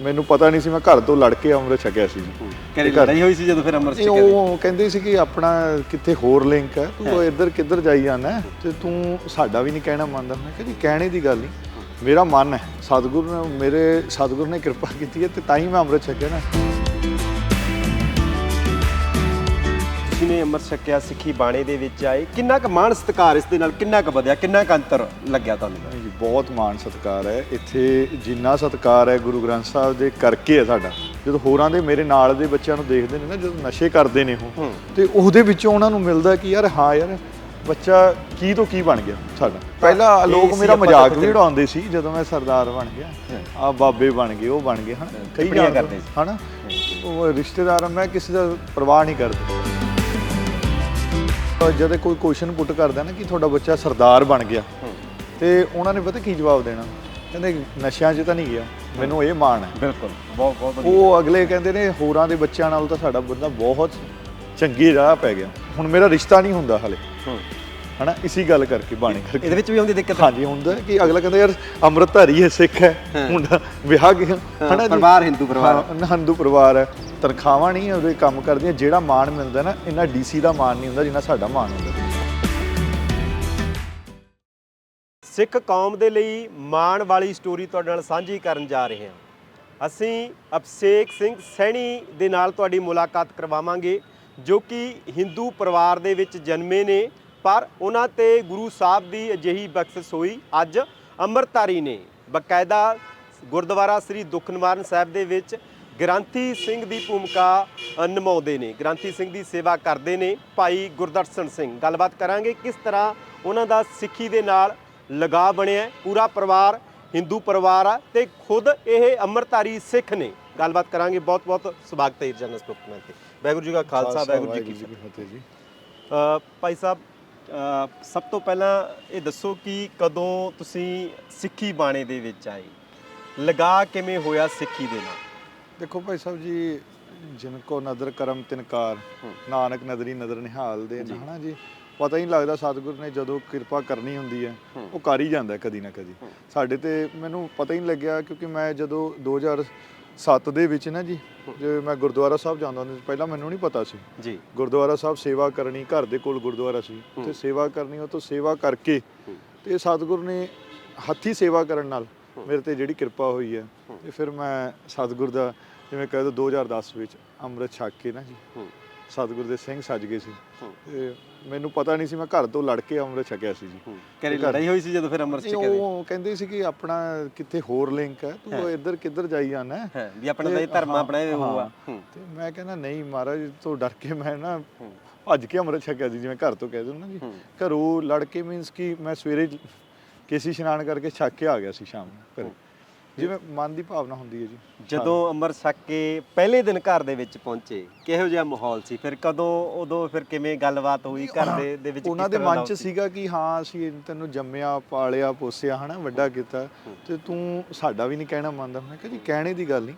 ਮੈਨੂੰ ਪਤਾ ਨਹੀਂ ਸੀ ਮੈਂ ਘਰ ਤੋਂ ਲੜ ਕੇ ਅੰਮ੍ਰਿਤ ਛਕਿਆ ਸੀ। ਜੀ ਕਰੇ ਲੜਾਈ ਹੋਈ ਸੀ ਜਦੋਂ ਫਿਰ ਅੰਮ੍ਰਿਤ ਛਕਿਆ ਉਹ ਕਹਿੰਦੇ ਸੀ ਕਿ ਆਪਣਾ ਕਿੱਥੇ ਹੋਰ ਲਿੰਕ ਹੈ ਤੂੰ ਇੱਧਰ ਕਿੱਧਰ ਜਾਈ ਜਾਂਦਾ ਤੇ ਤੂੰ ਸਾਡਾ ਵੀ ਨਹੀਂ ਕਹਿਣਾ ਮੰਨਦਾ। ਮੈਂ ਕਿਹਾ ਜੀ ਕਹਿਣੇ ਦੀ ਗੱਲ ਨਹੀਂ। ਮੇਰਾ ਮਨ ਹੈ। ਸਤਿਗੁਰੂ ਨੇ ਮੇਰੇ ਸਤਿਗੁਰੂ ਨੇ ਕਿਰਪਾ ਕੀਤੀ ਹੈ ਤੇ ਤਾਂ ਹੀ ਮੈਂ ਅੰਮ੍ਰਿਤ ਛਕਿਆ ਨਾ। ਨੇ ਅੰਮ੍ਰਿਤ ਛਕਿਆ ਸਿੱਖੀ ਬਾਣੇ ਦੇ ਵਿੱਚ ਆਏ ਕਿੰਨਾ ਕੁ ਮਾਣ ਸਤਿਕਾਰ ਇਸ ਦੇ ਨਾਲ ਕਿੰਨਾ ਕੁ ਵਧਿਆ ਕਿੰਨਾ ਕੁ ਅੰਤਰ ਲੱਗਿਆ ਤੁਹਾਨੂੰ? ਜੀ ਬਹੁਤ ਮਾਣ ਸਤਿਕਾਰ ਹੈ। ਇੱਥੇ ਜਿੰਨਾ ਸਤਿਕਾਰ ਹੈ ਗੁਰੂ ਗ੍ਰੰਥ ਸਾਹਿਬ ਦੇ ਕਰਕੇ ਹੈ ਸਾਡਾ। ਜਦੋਂ ਹੋਰਾਂ ਦੇ ਮੇਰੇ ਨਾਲ ਦੇ ਬੱਚਿਆਂ ਨੂੰ ਦੇਖਦੇ ਨੇ ਨਾ ਜਦੋਂ ਨਸ਼ੇ ਕਰਦੇ ਨੇ ਉਹ। ਤੇ ਉਹਦੇ ਵਿੱਚੋਂ ਉਹਨਾਂ ਨੂੰ ਮਿਲਦਾ ਕਿ ਯਾਰ ਹਾਂ ਯਾਰ ਬੱਚਾ ਕੀ ਤੋਂ ਕੀ ਬਣ ਗਿਆ ਸਾਡਾ। ਪਹਿਲਾਂ ਲੋਕ ਮੇਰਾ ਮਜ਼ਾਕ ਵੀ ਉਡਾਉਂਦੇ ਸੀ ਜਦੋਂ ਮੈਂ ਸਰਦਾਰ ਬਣ ਗਿਆ। ਆ ਬਾਬੇ ਬਣ ਗਏ ਉਹ ਬਣ ਗਏ ਹਨ? ਕਈ ਕਰਦੇ ਸੀ। ਹਨਾ? ਉਹ ਰਿਸ਼ਤੇਦਾਰ ਮੈਂ ਕਿਸੇ ਦਾ ਪਰਵਾਹ ਨਹੀਂ ਕਰਦਾ। ਜਦੋਂ ਕੋਈ ਕੁਐਸਚਨ ਪੁੱਟ ਕਰਦਾ ਨਾ ਕਿ ਤੁਹਾਡਾ ਬੱਚਾ ਸਰਦਾਰ ਬਣ ਗਿਆ ਤੇ ਉਹਨਾਂ ਨੇ ਪਤਾ ਕੀ ਜਵਾਬ ਦੇਣਾ? ਕਹਿੰਦੇ ਨਸ਼ਿਆਂ 'ਚ ਤਾਂ ਨਹੀਂ ਗਿਆ ਮੈਨੂੰ ਇਹ ਮਾਣ ਹੈ। ਬਿਲਕੁਲ ਬਹੁਤ ਬਹੁਤ ਉਹ ਅਗਲੇ ਕਹਿੰਦੇ ਨੇ ਹੋਰਾਂ ਦੇ ਬੱਚਿਆਂ ਨਾਲ ਤਾਂ ਸਾਡਾ ਬੰਦਾ ਬਹੁਤ ਚੰਗੀ ਰਾਹ ਪੈ ਗਿਆ। ਹੁਣ ਮੇਰਾ ਰਿਸ਼ਤਾ ਨਹੀਂ ਹੁੰਦਾ ਹਲੇ। ਹੂੰ। ਹਨਾ? ਇਸੀ ਗੱਲ ਕਰਕੇ ਬਾਣੀ ਕਰਕੇ। ਇਹਦੇ ਵਿੱਚ ਵੀ ਆਉਂਦੀ ਦਿੱਕਤ? ਹਾਂਜੀ ਹੁੰਦਾ ਕਿ ਅਗਲਾ ਕਹਿੰਦਾ ਯਾਰ ਅੰਮ੍ਰਿਤਧਾਰੀ ਹੈ ਸਿੱਖ ਹੈ ਮੁੰਡਾ ਵਿਆਹ ਗਿਆ। ਹਨਾ ਪਰਿਵਾਰ ਹਿੰਦੂ ਪਰਿਵਾਰ। ਹਾਂ, ਹਿੰਦੂ ਪਰਿਵਾਰ ਹੈ। ਤਨਖਾਹਾਂ ਨਹੀਂ ਉਹਦੇ ਕੰਮ ਕਰਦੀਆਂ। ਜਿਹੜਾ ਮਾਣ ਮਿਲਦਾ ਨਾ ਇੰਨਾ ਡੀਸੀ ਦਾ ਮਾਣ ਨਹੀਂ ਹੁੰਦਾ ਜਿੰਨਾ ਸਾਡਾ ਮਾਣ ਹੁੰਦਾ। ਸਿੱਖ ਕੌਮ ਦੇ ਲਈ ਮਾਣ ਵਾਲੀ ਸਟੋਰੀ ਤੁਹਾਡੇ ਨਾਲ ਸਾਂਝੀ ਕਰਨ ਜਾ ਰਹੇ ਹਾਂ। ਅਸੀਂ ਅਭਿਸ਼ੇਕ ਸਿੰਘ ਸੈਣੀ ਦੇ ਨਾਲ ਤੁਹਾਡੀ ਮੁਲਾਕਾਤ ਕਰਵਾਵਾਂਗੇ ਜੋ ਕਿ ਹਿੰਦੂ ਪਰਿਵਾਰ ਦੇ ਵਿੱਚ ਜਨਮੇ ਨੇ ਪਰ ਉਹਨਾਂ ਤੇ ਗੁਰੂ ਸਾਹਿਬ ਦੀ ਅਜਿਹੀ ਬਖਸ਼ਿਸ਼ ਹੋਈ। ਅੱਜ ਅੰਮ੍ਰਿਤਧਾਰੀ ਨੇ ਬਕਾਇਦਾ ਗੁਰਦੁਆਰਾ ਸ੍ਰੀ ਦੁੱਖ ਨਿਵਾਰਨ ਸਾਹਿਬ ਦੇ ਵਿੱਚ ਗ੍ਰੰਥੀ ਸਿੰਘ ਦੀ ਭੂਮਿਕਾ ਨਿਭਾਉਂਦੇ ਨੇ। ਗ੍ਰੰਥੀ ਸਿੰਘ ਦੀ ਸੇਵਾ ਕਰਦੇ ਨੇ ਭਾਈ ਗੁਰਦਰਸ਼ਨ ਸਿੰਘ। ਗੱਲਬਾਤ ਕਰਾਂਗੇ ਕਿਸ ਤਰ੍ਹਾਂ ਉਹਨਾਂ ਦਾ ਸਿੱਖੀ ਦੇ ਨਾਲ ਲਗਾਅ ਬਣਿਆ। ਪੂਰਾ ਪਰਿਵਾਰ ਹਿੰਦੂ ਪਰਿਵਾਰ ਆ ਤੇ ਖੁਦ ਇਹ ਅੰਮ੍ਰਿਤਧਾਰੀ ਸਿੱਖ ਨੇ। ਗੱਲਬਾਤ ਕਰਾਂਗੇ। ਬਹੁਤ ਬਹੁਤ ਸਵਾਗਤ ਹੈ ਜਨਰਲ ਸਪੋਕਸਮੈਨ ਤੇ। ਵਾਹਿਗੁਰੂ ਜੀ ਕਾ ਖਾਲਸਾ ਵਾਹਿਗੁਰੂ ਜੀ ਕੀ ਫਤਿਹ। ਜੀ ਭਾਈ ਸਾਹਿਬ ਸਭ ਤੋਂ ਪਹਿਲਾਂ ਇਹ ਦੱਸੋ ਕਿ ਕਦੋਂ ਤੁਸੀਂ ਸਿੱਖੀ ਬਾਣੇ ਦੇ ਵਿੱਚ ਆਏ ਲਗਾ ਕਿਵੇਂ ਹੋਇਆ ਸਿੱਖੀ ਦੇ ਨਾਲ ਦੇਖੋ ਭਾਈ ਸਾਹਿਬ ਜੀ ਜਿਨ ਕੋ ਨਦਰ ਕਰਮ ਤਿਨਕਾਰ ਨਾਨਕ ਨਦਰੀ ਨਦਰ ਨਿਹਾਲ ਦੇ। ਹਨਾ ਜੀ ਪਤਾ ਹੀ ਨਹੀਂ ਲੱਗਦਾ ਸਤਿਗੁਰ ਨੇ ਜਦੋਂ ਕਿਰਪਾ ਕਰਨੀ ਹੁੰਦੀ ਹੈ। ਉਹ ਕਰ ਹੀ ਜਾਂਦਾ ਕਦੀ ਨਾ ਕਦੀ। ਸਾਡੇ ਤੇ ਮੈਨੂੰ ਪਤਾ ਹੀ ਨਹੀਂ ਲੱਗਿਆ ਕਿਉਂਕਿ ਮੈਂ ਜਦੋਂ 2007 ਦੇ ਵਿੱਚ ਨਾ ਜੀ ਜੇ ਮੈਂ ਗੁਰਦੁਆਰਾ ਸਾਹਿਬ ਜਾਂਦਾ ਹੁੰਦਾ ਸੀ ਪਹਿਲਾਂ ਮੈਨੂੰ ਨਹੀਂ ਪਤਾ ਸੀ ਜੀ ਗੁਰਦੁਆਰਾ ਸਾਹਿਬ ਸੇਵਾ ਕਰਨੀ ਘਰ ਦੇ ਕੋਲ ਗੁਰਦੁਆਰਾ ਸੀ। ਤੇ ਸੇਵਾ ਕਰਨੀ ਉਹ ਤੋਂ ਸੇਵਾ ਕਰਕੇ। ਤੇ ਸਤਿਗੁਰ ਨੇ ਹੱਥੀ ਸੇਵਾ ਕਰਨ ਨਾਲ। ਮੇਰੇ ਤੇ ਜਿਹੜੀ ਕਿਰਪਾ ਹੋਈ ਹੈ। ਤੇ ਫਿਰ ਮੈਂ ਸਤਿਗੁਰ ਦਾ ਜਿਵੇਂ ਕਹਿ ਦੋ 2010 ਵਿੱਚ ਅੰਮ੍ਰਿਤ ਛਕ ਕੇ ਨਾ ਜੀ। ਸਤਿਗੁਰ ਦੇ ਸਿੰਘ ਸੱਜ ਗਏ ਸੀ। ਤੇ ਮੈਨੂੰ ਪਤਾ ਨਹੀਂ ਸੀ ਮੈਂ ਘਰ ਤੋਂ ਲੜ ਕੇ ਅੰਮ੍ਰਿਤ ਛਕਿਆ ਸੀ ਜੀ ਘਰ- ਲੜਾਈ ਹੋਈ ਸੀ ਜਦੋਂ ਫਿਰ ਅੰਮ੍ਰਿਤ ਛਕਿਆ ਉਹ ਕਹਿੰਦੇ ਸੀ ਕਿ ਆਪਣਾ ਕਿੱਥੇ ਹੋਰ ਲਿੰਕ ਹੈ। ਤੂੰ ਇੱਧਰ ਕਿੱਧਰ ਜਾਈ ਜਾਂਦਾ ਹੈ ਵੀ ਆਪਣਾ ਤਾਂ ਇਹ ਧਰਮ ਆਪਣਾ ਇਹ ਉਹ ਆ ਹਾਂ। ਹੂੰ, ਤੇ ਮੈਂ ਕਹਿੰਦਾ ਨਹੀਂ ਮਹਾਰਾਜ ਤੋਂ ਡਰ ਕੇ ਮੈਂ ਨਾ ਭੱਜ ਕੇ ਅੰਮ੍ਰਿਤ ਛਕਿਆ ਸੀ ਜਿਵੇਂ ਘਰ ਤੋਂ ਕਹਿ ਦਿੰਦਾ ਨਾ ਜੀ। ਘਰੋਂ ਲੜ ਕੇ ਮੀਨਸ ਕਿ ਮੈਂ ਸਵੇਰੇ ਕੇਸੀ ਇਸ਼ਨਾਨ ਕਰਕੇ ਛੱਕ ਕੇ ਆ ਗਿਆ ਸੀ ਸ਼ਾਮ ਨੂੰ ਘਰੇ। ਜਿਵੇਂ ਮਨ ਦੀ ਭਾਵਨਾ ਹੁੰਦੀ ਹੈ ਜੀ। ਜਦੋਂ ਅੰਮ੍ਰਿਤ ਛਕ ਕੇ ਪਹਿਲੇ ਦਿਨ ਘਰ ਦੇ ਵਿੱਚ ਪਹੁੰਚੇ ਕਿਹੋ ਜਿਹਾ ਮਾਹੌਲ ਸੀ? ਫਿਰ ਕਦੋਂ ਉਦੋਂ ਫਿਰ ਕਿਵੇਂ ਗੱਲਬਾਤ ਹੋਈ ਘਰ ਦੇ ਦੇ ਵਿੱਚ ਉਹਨਾਂ ਦੇ ਮਨ 'ਚ? ਸੀਗਾ ਕਿ ਹਾਂ ਅਸੀਂ ਤੈਨੂੰ ਜੰਮਿਆ ਪਾਲਿਆ ਪੋਸਿਆ ਹਨਾ ਵੱਡਾ ਕੀਤਾ। ਤੇ ਤੂੰ ਸਾਡਾ ਵੀ ਨਹੀਂ ਕਹਿਣਾ ਮੰਨਦਾ। ਮੈਂ ਕਿਹਾ ਜੀ ਕਹਿਣੇ ਦੀ ਗੱਲ ਨਹੀਂ।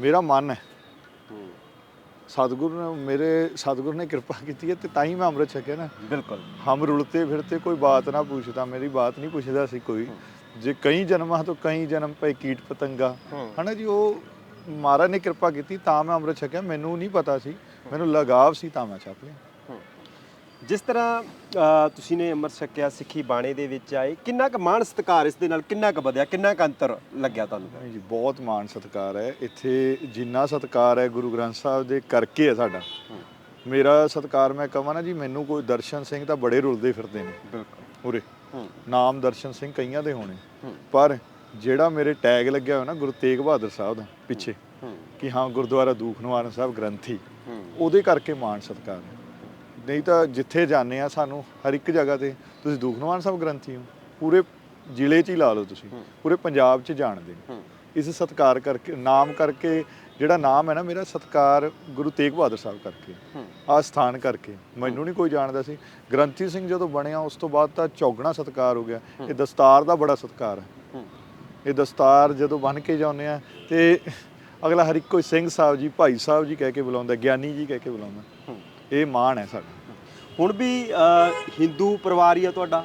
ਮੇਰਾ ਮਨ ਹੈ। ਹੂੰ, ਸਤਿਗੁਰੂ ਨੇ ਮੇਰੇ ਸਤਿਗੁਰੂ ਨੇ ਕਿਰਪਾ ਕੀਤੀ ਹੈ ਤੇ ਤਾਂ ਹੀ ਮੈਂ ਅੰਮ੍ਰਿਤ ਛਕਿਆ ਨਾ। ਬਿਲਕੁਲ। ਹਮ ਰੁਲਤੇ ਫਿਰਤੇ ਕੋਈ ਬਾਤ ਨਾ ਪੁੱਛਦਾ ਮੇਰੀ ਬਾਤ ਨਹੀਂ ਪੁੱਛਦਾ ਸੀ ਕੋਈ। ਜੇ ਕਈ ਜਨਮਾਂ ਤੋਂ ਕਈ ਜਨਮ ਪਏ ਕੀਟ ਪਤੰਗਾ। ਹਨਾ ਜੀ ਉਹ ਮਹਾਰਾਜ ਨੇ ਕਿਰਪਾ ਕੀਤੀ ਤਾਂ ਮੈਂ ਅੰਮ੍ਰਿਤ ਛਕਿਆ ਮੈਨੂੰ ਨਹੀਂ ਪਤਾ ਸੀ। ਮੈਨੂੰ ਲਗਾਵ ਸੀ ਤਾਂ ਮੈਂ ਛਕ ਲਿਆ। ਜਿਸ ਤਰ੍ਹਾਂ ਤੁਸੀਂ ਨੇ ਅੰਮ੍ਰਿਤ ਛਕਿਆ ਸਿੱਖੀ ਬਾਣੇ ਦੇ ਵਿੱਚ ਆਏ ਕਿੰਨਾ ਕੁ ਮਾਣ ਸਤਿਕਾਰ ਇਸ ਦੇ ਨਾਲ ਕਿੰਨਾ ਕੁ ਵਧਿਆ ਕਿੰਨਾ ਕੁ ਅੰਤਰ ਲੱਗਿਆ ਤੁਹਾਨੂੰ? ਜੀ ਬਹੁਤ ਮਾਣ ਸਤਿਕਾਰ ਹੈ। ਇੱਥੇ ਜਿੰਨਾ ਸਤਿਕਾਰ ਹੈ ਗੁਰੂ ਗ੍ਰੰਥ ਸਾਹਿਬ ਦੇ ਕਰਕੇ ਹੈ ਸਾਡਾ। ਮੇਰਾ ਸਤਿਕਾਰ ਮੈਂ ਕਹਾਂ ਨਾ ਜੀ ਮੈਨੂੰ ਕੋਈ ਦਰਸ਼ਨ ਸਿੰਘ ਤਾਂ ਬੜੇ ਰੁਲਦੇ ਫਿਰਦੇ ਨੇ। ਬਿਲਕੁਲ। ਉਰੇ। ਨਾਮ ਦਰਸ਼ਨ ਸਿੰਘ ਕਈਆਂ ਦੇ ਹੋਣੇ। ਪਰ ਜਿਹੜਾ ਮੇਰੇ ਟੈਗ ਲੱਗਿਆ ਹੋਇਆ ਨਾ ਗੁਰੂ ਤੇਗ ਬਹਾਦਰ ਸਾਹਿਬ ਦਾ ਪਿੱਛੇ, ਕਿ ਹਾਂ ਗੁਰਦੁਆਰਾ ਦੂਖ ਨਿਵਾਰਨ ਸਾਹਿਬ ਗ੍ਰੰਥੀ ਹੂੰ ਉਹਦੇ ਕਰਕੇ ਮਾਣ ਸਤਿਕਾਰ ਨਹੀਂ ਤਾਂ ਜਿੱਥੇ ਜਾਂਦੇ ਆ ਸਾਨੂੰ ਹਰ ਇੱਕ ਜਗ੍ਹਾ ਤੇ ਤੁਸੀਂ ਦੂਖ ਨਿਵਾਰਨ ਸਾਹਿਬ ਗ੍ਰੰਥੀ ਹੋ। ਪੂਰੇ ਜ਼ਿਲ੍ਹੇ 'ਚ ਹੀ ਲਾ ਲਓ ਤੁਸੀਂ, ਪੂਰੇ ਪੰਜਾਬ 'ਚ ਜਾਣਦੇ ਨੇ ਇਸ ਸਤਕਾਰ ਕਰਕੇ ਨਾਮ ਕਰਕੇ ਜਿਹੜਾ ਨਾਮ ਹੈ ਨਾ ਮੇਰਾ ਸਤਕਾਰ ਗੁਰੂ ਤੇਗ ਬਹਾਦਰ ਸਾਹਿਬ ਕਰਕੇ ਆ ਸਥਾਨ ਕਰਕੇ। ਮੈਨੂੰ ਨਹੀਂ ਕੋਈ ਜਾਣਦਾ ਸੀ। ਗ੍ਰੰਥੀ ਸਿੰਘ ਜਦੋਂ ਬਣਿਆ ਉਸ ਤੋਂ ਬਾਅਦ ਤਾਂ ਚੌਗਣਾ ਸਤਕਾਰ ਹੋ ਗਿਆ। ਇਹ ਦਸਤਾਰ ਦਾ ਬੜਾ ਸਤਕਾਰ ਹੈ। ਇਹ ਦਸਤਾਰ ਜਦੋਂ ਬਨ ਕੇ ਜਾਂਦੇ ਆ ਤੇ ਅਗਲਾ ਹਰ ਇੱਕ ਕੋਈ ਸਿੰਘ ਸਾਹਿਬ ਜੀ ਭਾਈ ਸਾਹਿਬ ਜੀ ਕਹਿ ਕੇ ਬੁਲਾਉਂਦਾ ਗਿਆਨੀ ਜੀ ਕਹਿ ਕੇ ਬੁਲਾਉਂਦਾ। ਇਹ ਮਾਣ ਹੈ ਸਾਡਾ। ਹੁਣ ਵੀ ਹਿੰਦੂ ਪਰਿਵਾਰ ਹੀ ਆ ਤੁਹਾਡਾ?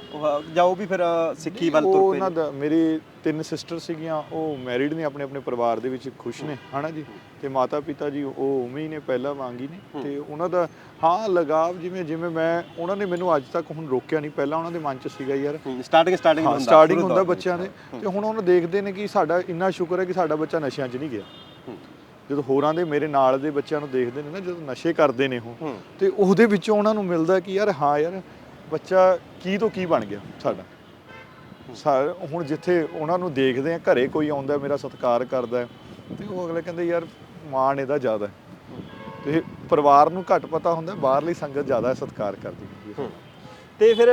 ਜਾਂ ਉਹ ਵੀ ਫਿਰ ਸਿੱਖੀ ਵੱਲ ਤੁਰ ਪਏ ਉਹਨਾਂ? ਦਾ ਮੇਰੇ ਤਿੰਨ ਸਿਸਟਰ ਸੀਗੀਆਂ ਉਹ ਮੈਰਿਡ ਨੇ ਆਪਣੇ ਆਪਣੇ ਪਰਿਵਾਰ ਦੇ ਵਿੱਚ ਖੁਸ਼ ਨੇ ਹਨਾ ਜੀ? ਤੇ ਮਾਤਾ ਪਿਤਾ ਜੀ ਉਹ ਉਵੇਂ ਹੀ ਨੇ ਪਹਿਲਾਂ ਵਾਂਗੀ ਨੇ। ਤੇ ਉਹਨਾਂ ਦਾ ਹਾਂ ਲਗਾਵ ਜਿਵੇਂ ਜਿਵੇਂ ਮੈਂ ਉਹਨਾਂ ਨੇ ਮੈਨੂੰ ਅੱਜ ਤੱਕ ਹੁਣ ਰੋਕਿਆ ਨਹੀਂ। ਪਹਿਲਾਂ ਉਹਨਾਂ ਦੇ ਮਨ 'ਚ ਸੀਗਾ ਯਾਰ। ਸਟਾਰਟਿੰਗ ਸਟਾਰਟਿੰਗ ਹੁੰਦਾ ਬੱਚਿਆਂ ਦੇ। ਤੇ ਹੁਣ ਉਹਨੂੰ ਦੇਖਦੇ ਨੇ ਕਿ ਸਾਡਾ ਇੰਨਾ ਸ਼ੁਕਰ ਹੈ ਕਿ ਸਾਡਾ ਬੱਚਾ ਨਸ਼ਿਆਂ 'ਚ ਨਹੀਂ ਗਿਆ। ਜਦੋਂ ਹੋਰਾਂ ਦੇ ਮੇਰੇ ਨਾਲ ਦੇ ਬੱਚਿਆਂ ਨੂੰ ਦੇਖਦੇ ਨੇ ਨਾ ਜਦੋਂ ਨਸ਼ੇ ਕਰਦੇ ਨੇ ਉਹ ਤੇ ਉਹਦੇ ਵਿੱਚੋਂ ਉਹਨਾਂ ਨੂੰ ਮਿਲਦਾ ਕਿ ਯਾਰ ਹਾਂ ਯਾਰ ਬੱਚਾ ਕੀ ਤੋਂ ਕੀ ਬਣ ਗਿਆ ਸਾਡਾ। ਸਾ- ਹੁਣ ਜਿੱਥੇ ਉਹਨਾਂ ਨੂੰ ਦੇਖਦੇ ਆ ਘਰੇ ਕੋਈ ਆਉਂਦਾ ਮੇਰਾ ਸਤਿਕਾਰ ਕਰਦਾ ਤੇ ਉਹ ਅਗਲੇ ਕਹਿੰਦੇ ਯਾਰ ਮਾਣ ਇਹਦਾ ਜ਼ਿਆਦਾ ਤੇ ਪਰਿਵਾਰ ਨੂੰ ਘੱਟ ਪਤਾ ਹੁੰਦਾ ਬਾਹਰਲੀ ਸੰਗਤ ਜ਼ਿਆਦਾ ਸਤਿਕਾਰ ਕਰਦੀ ਹੈ। ਤੇ ਫਿਰ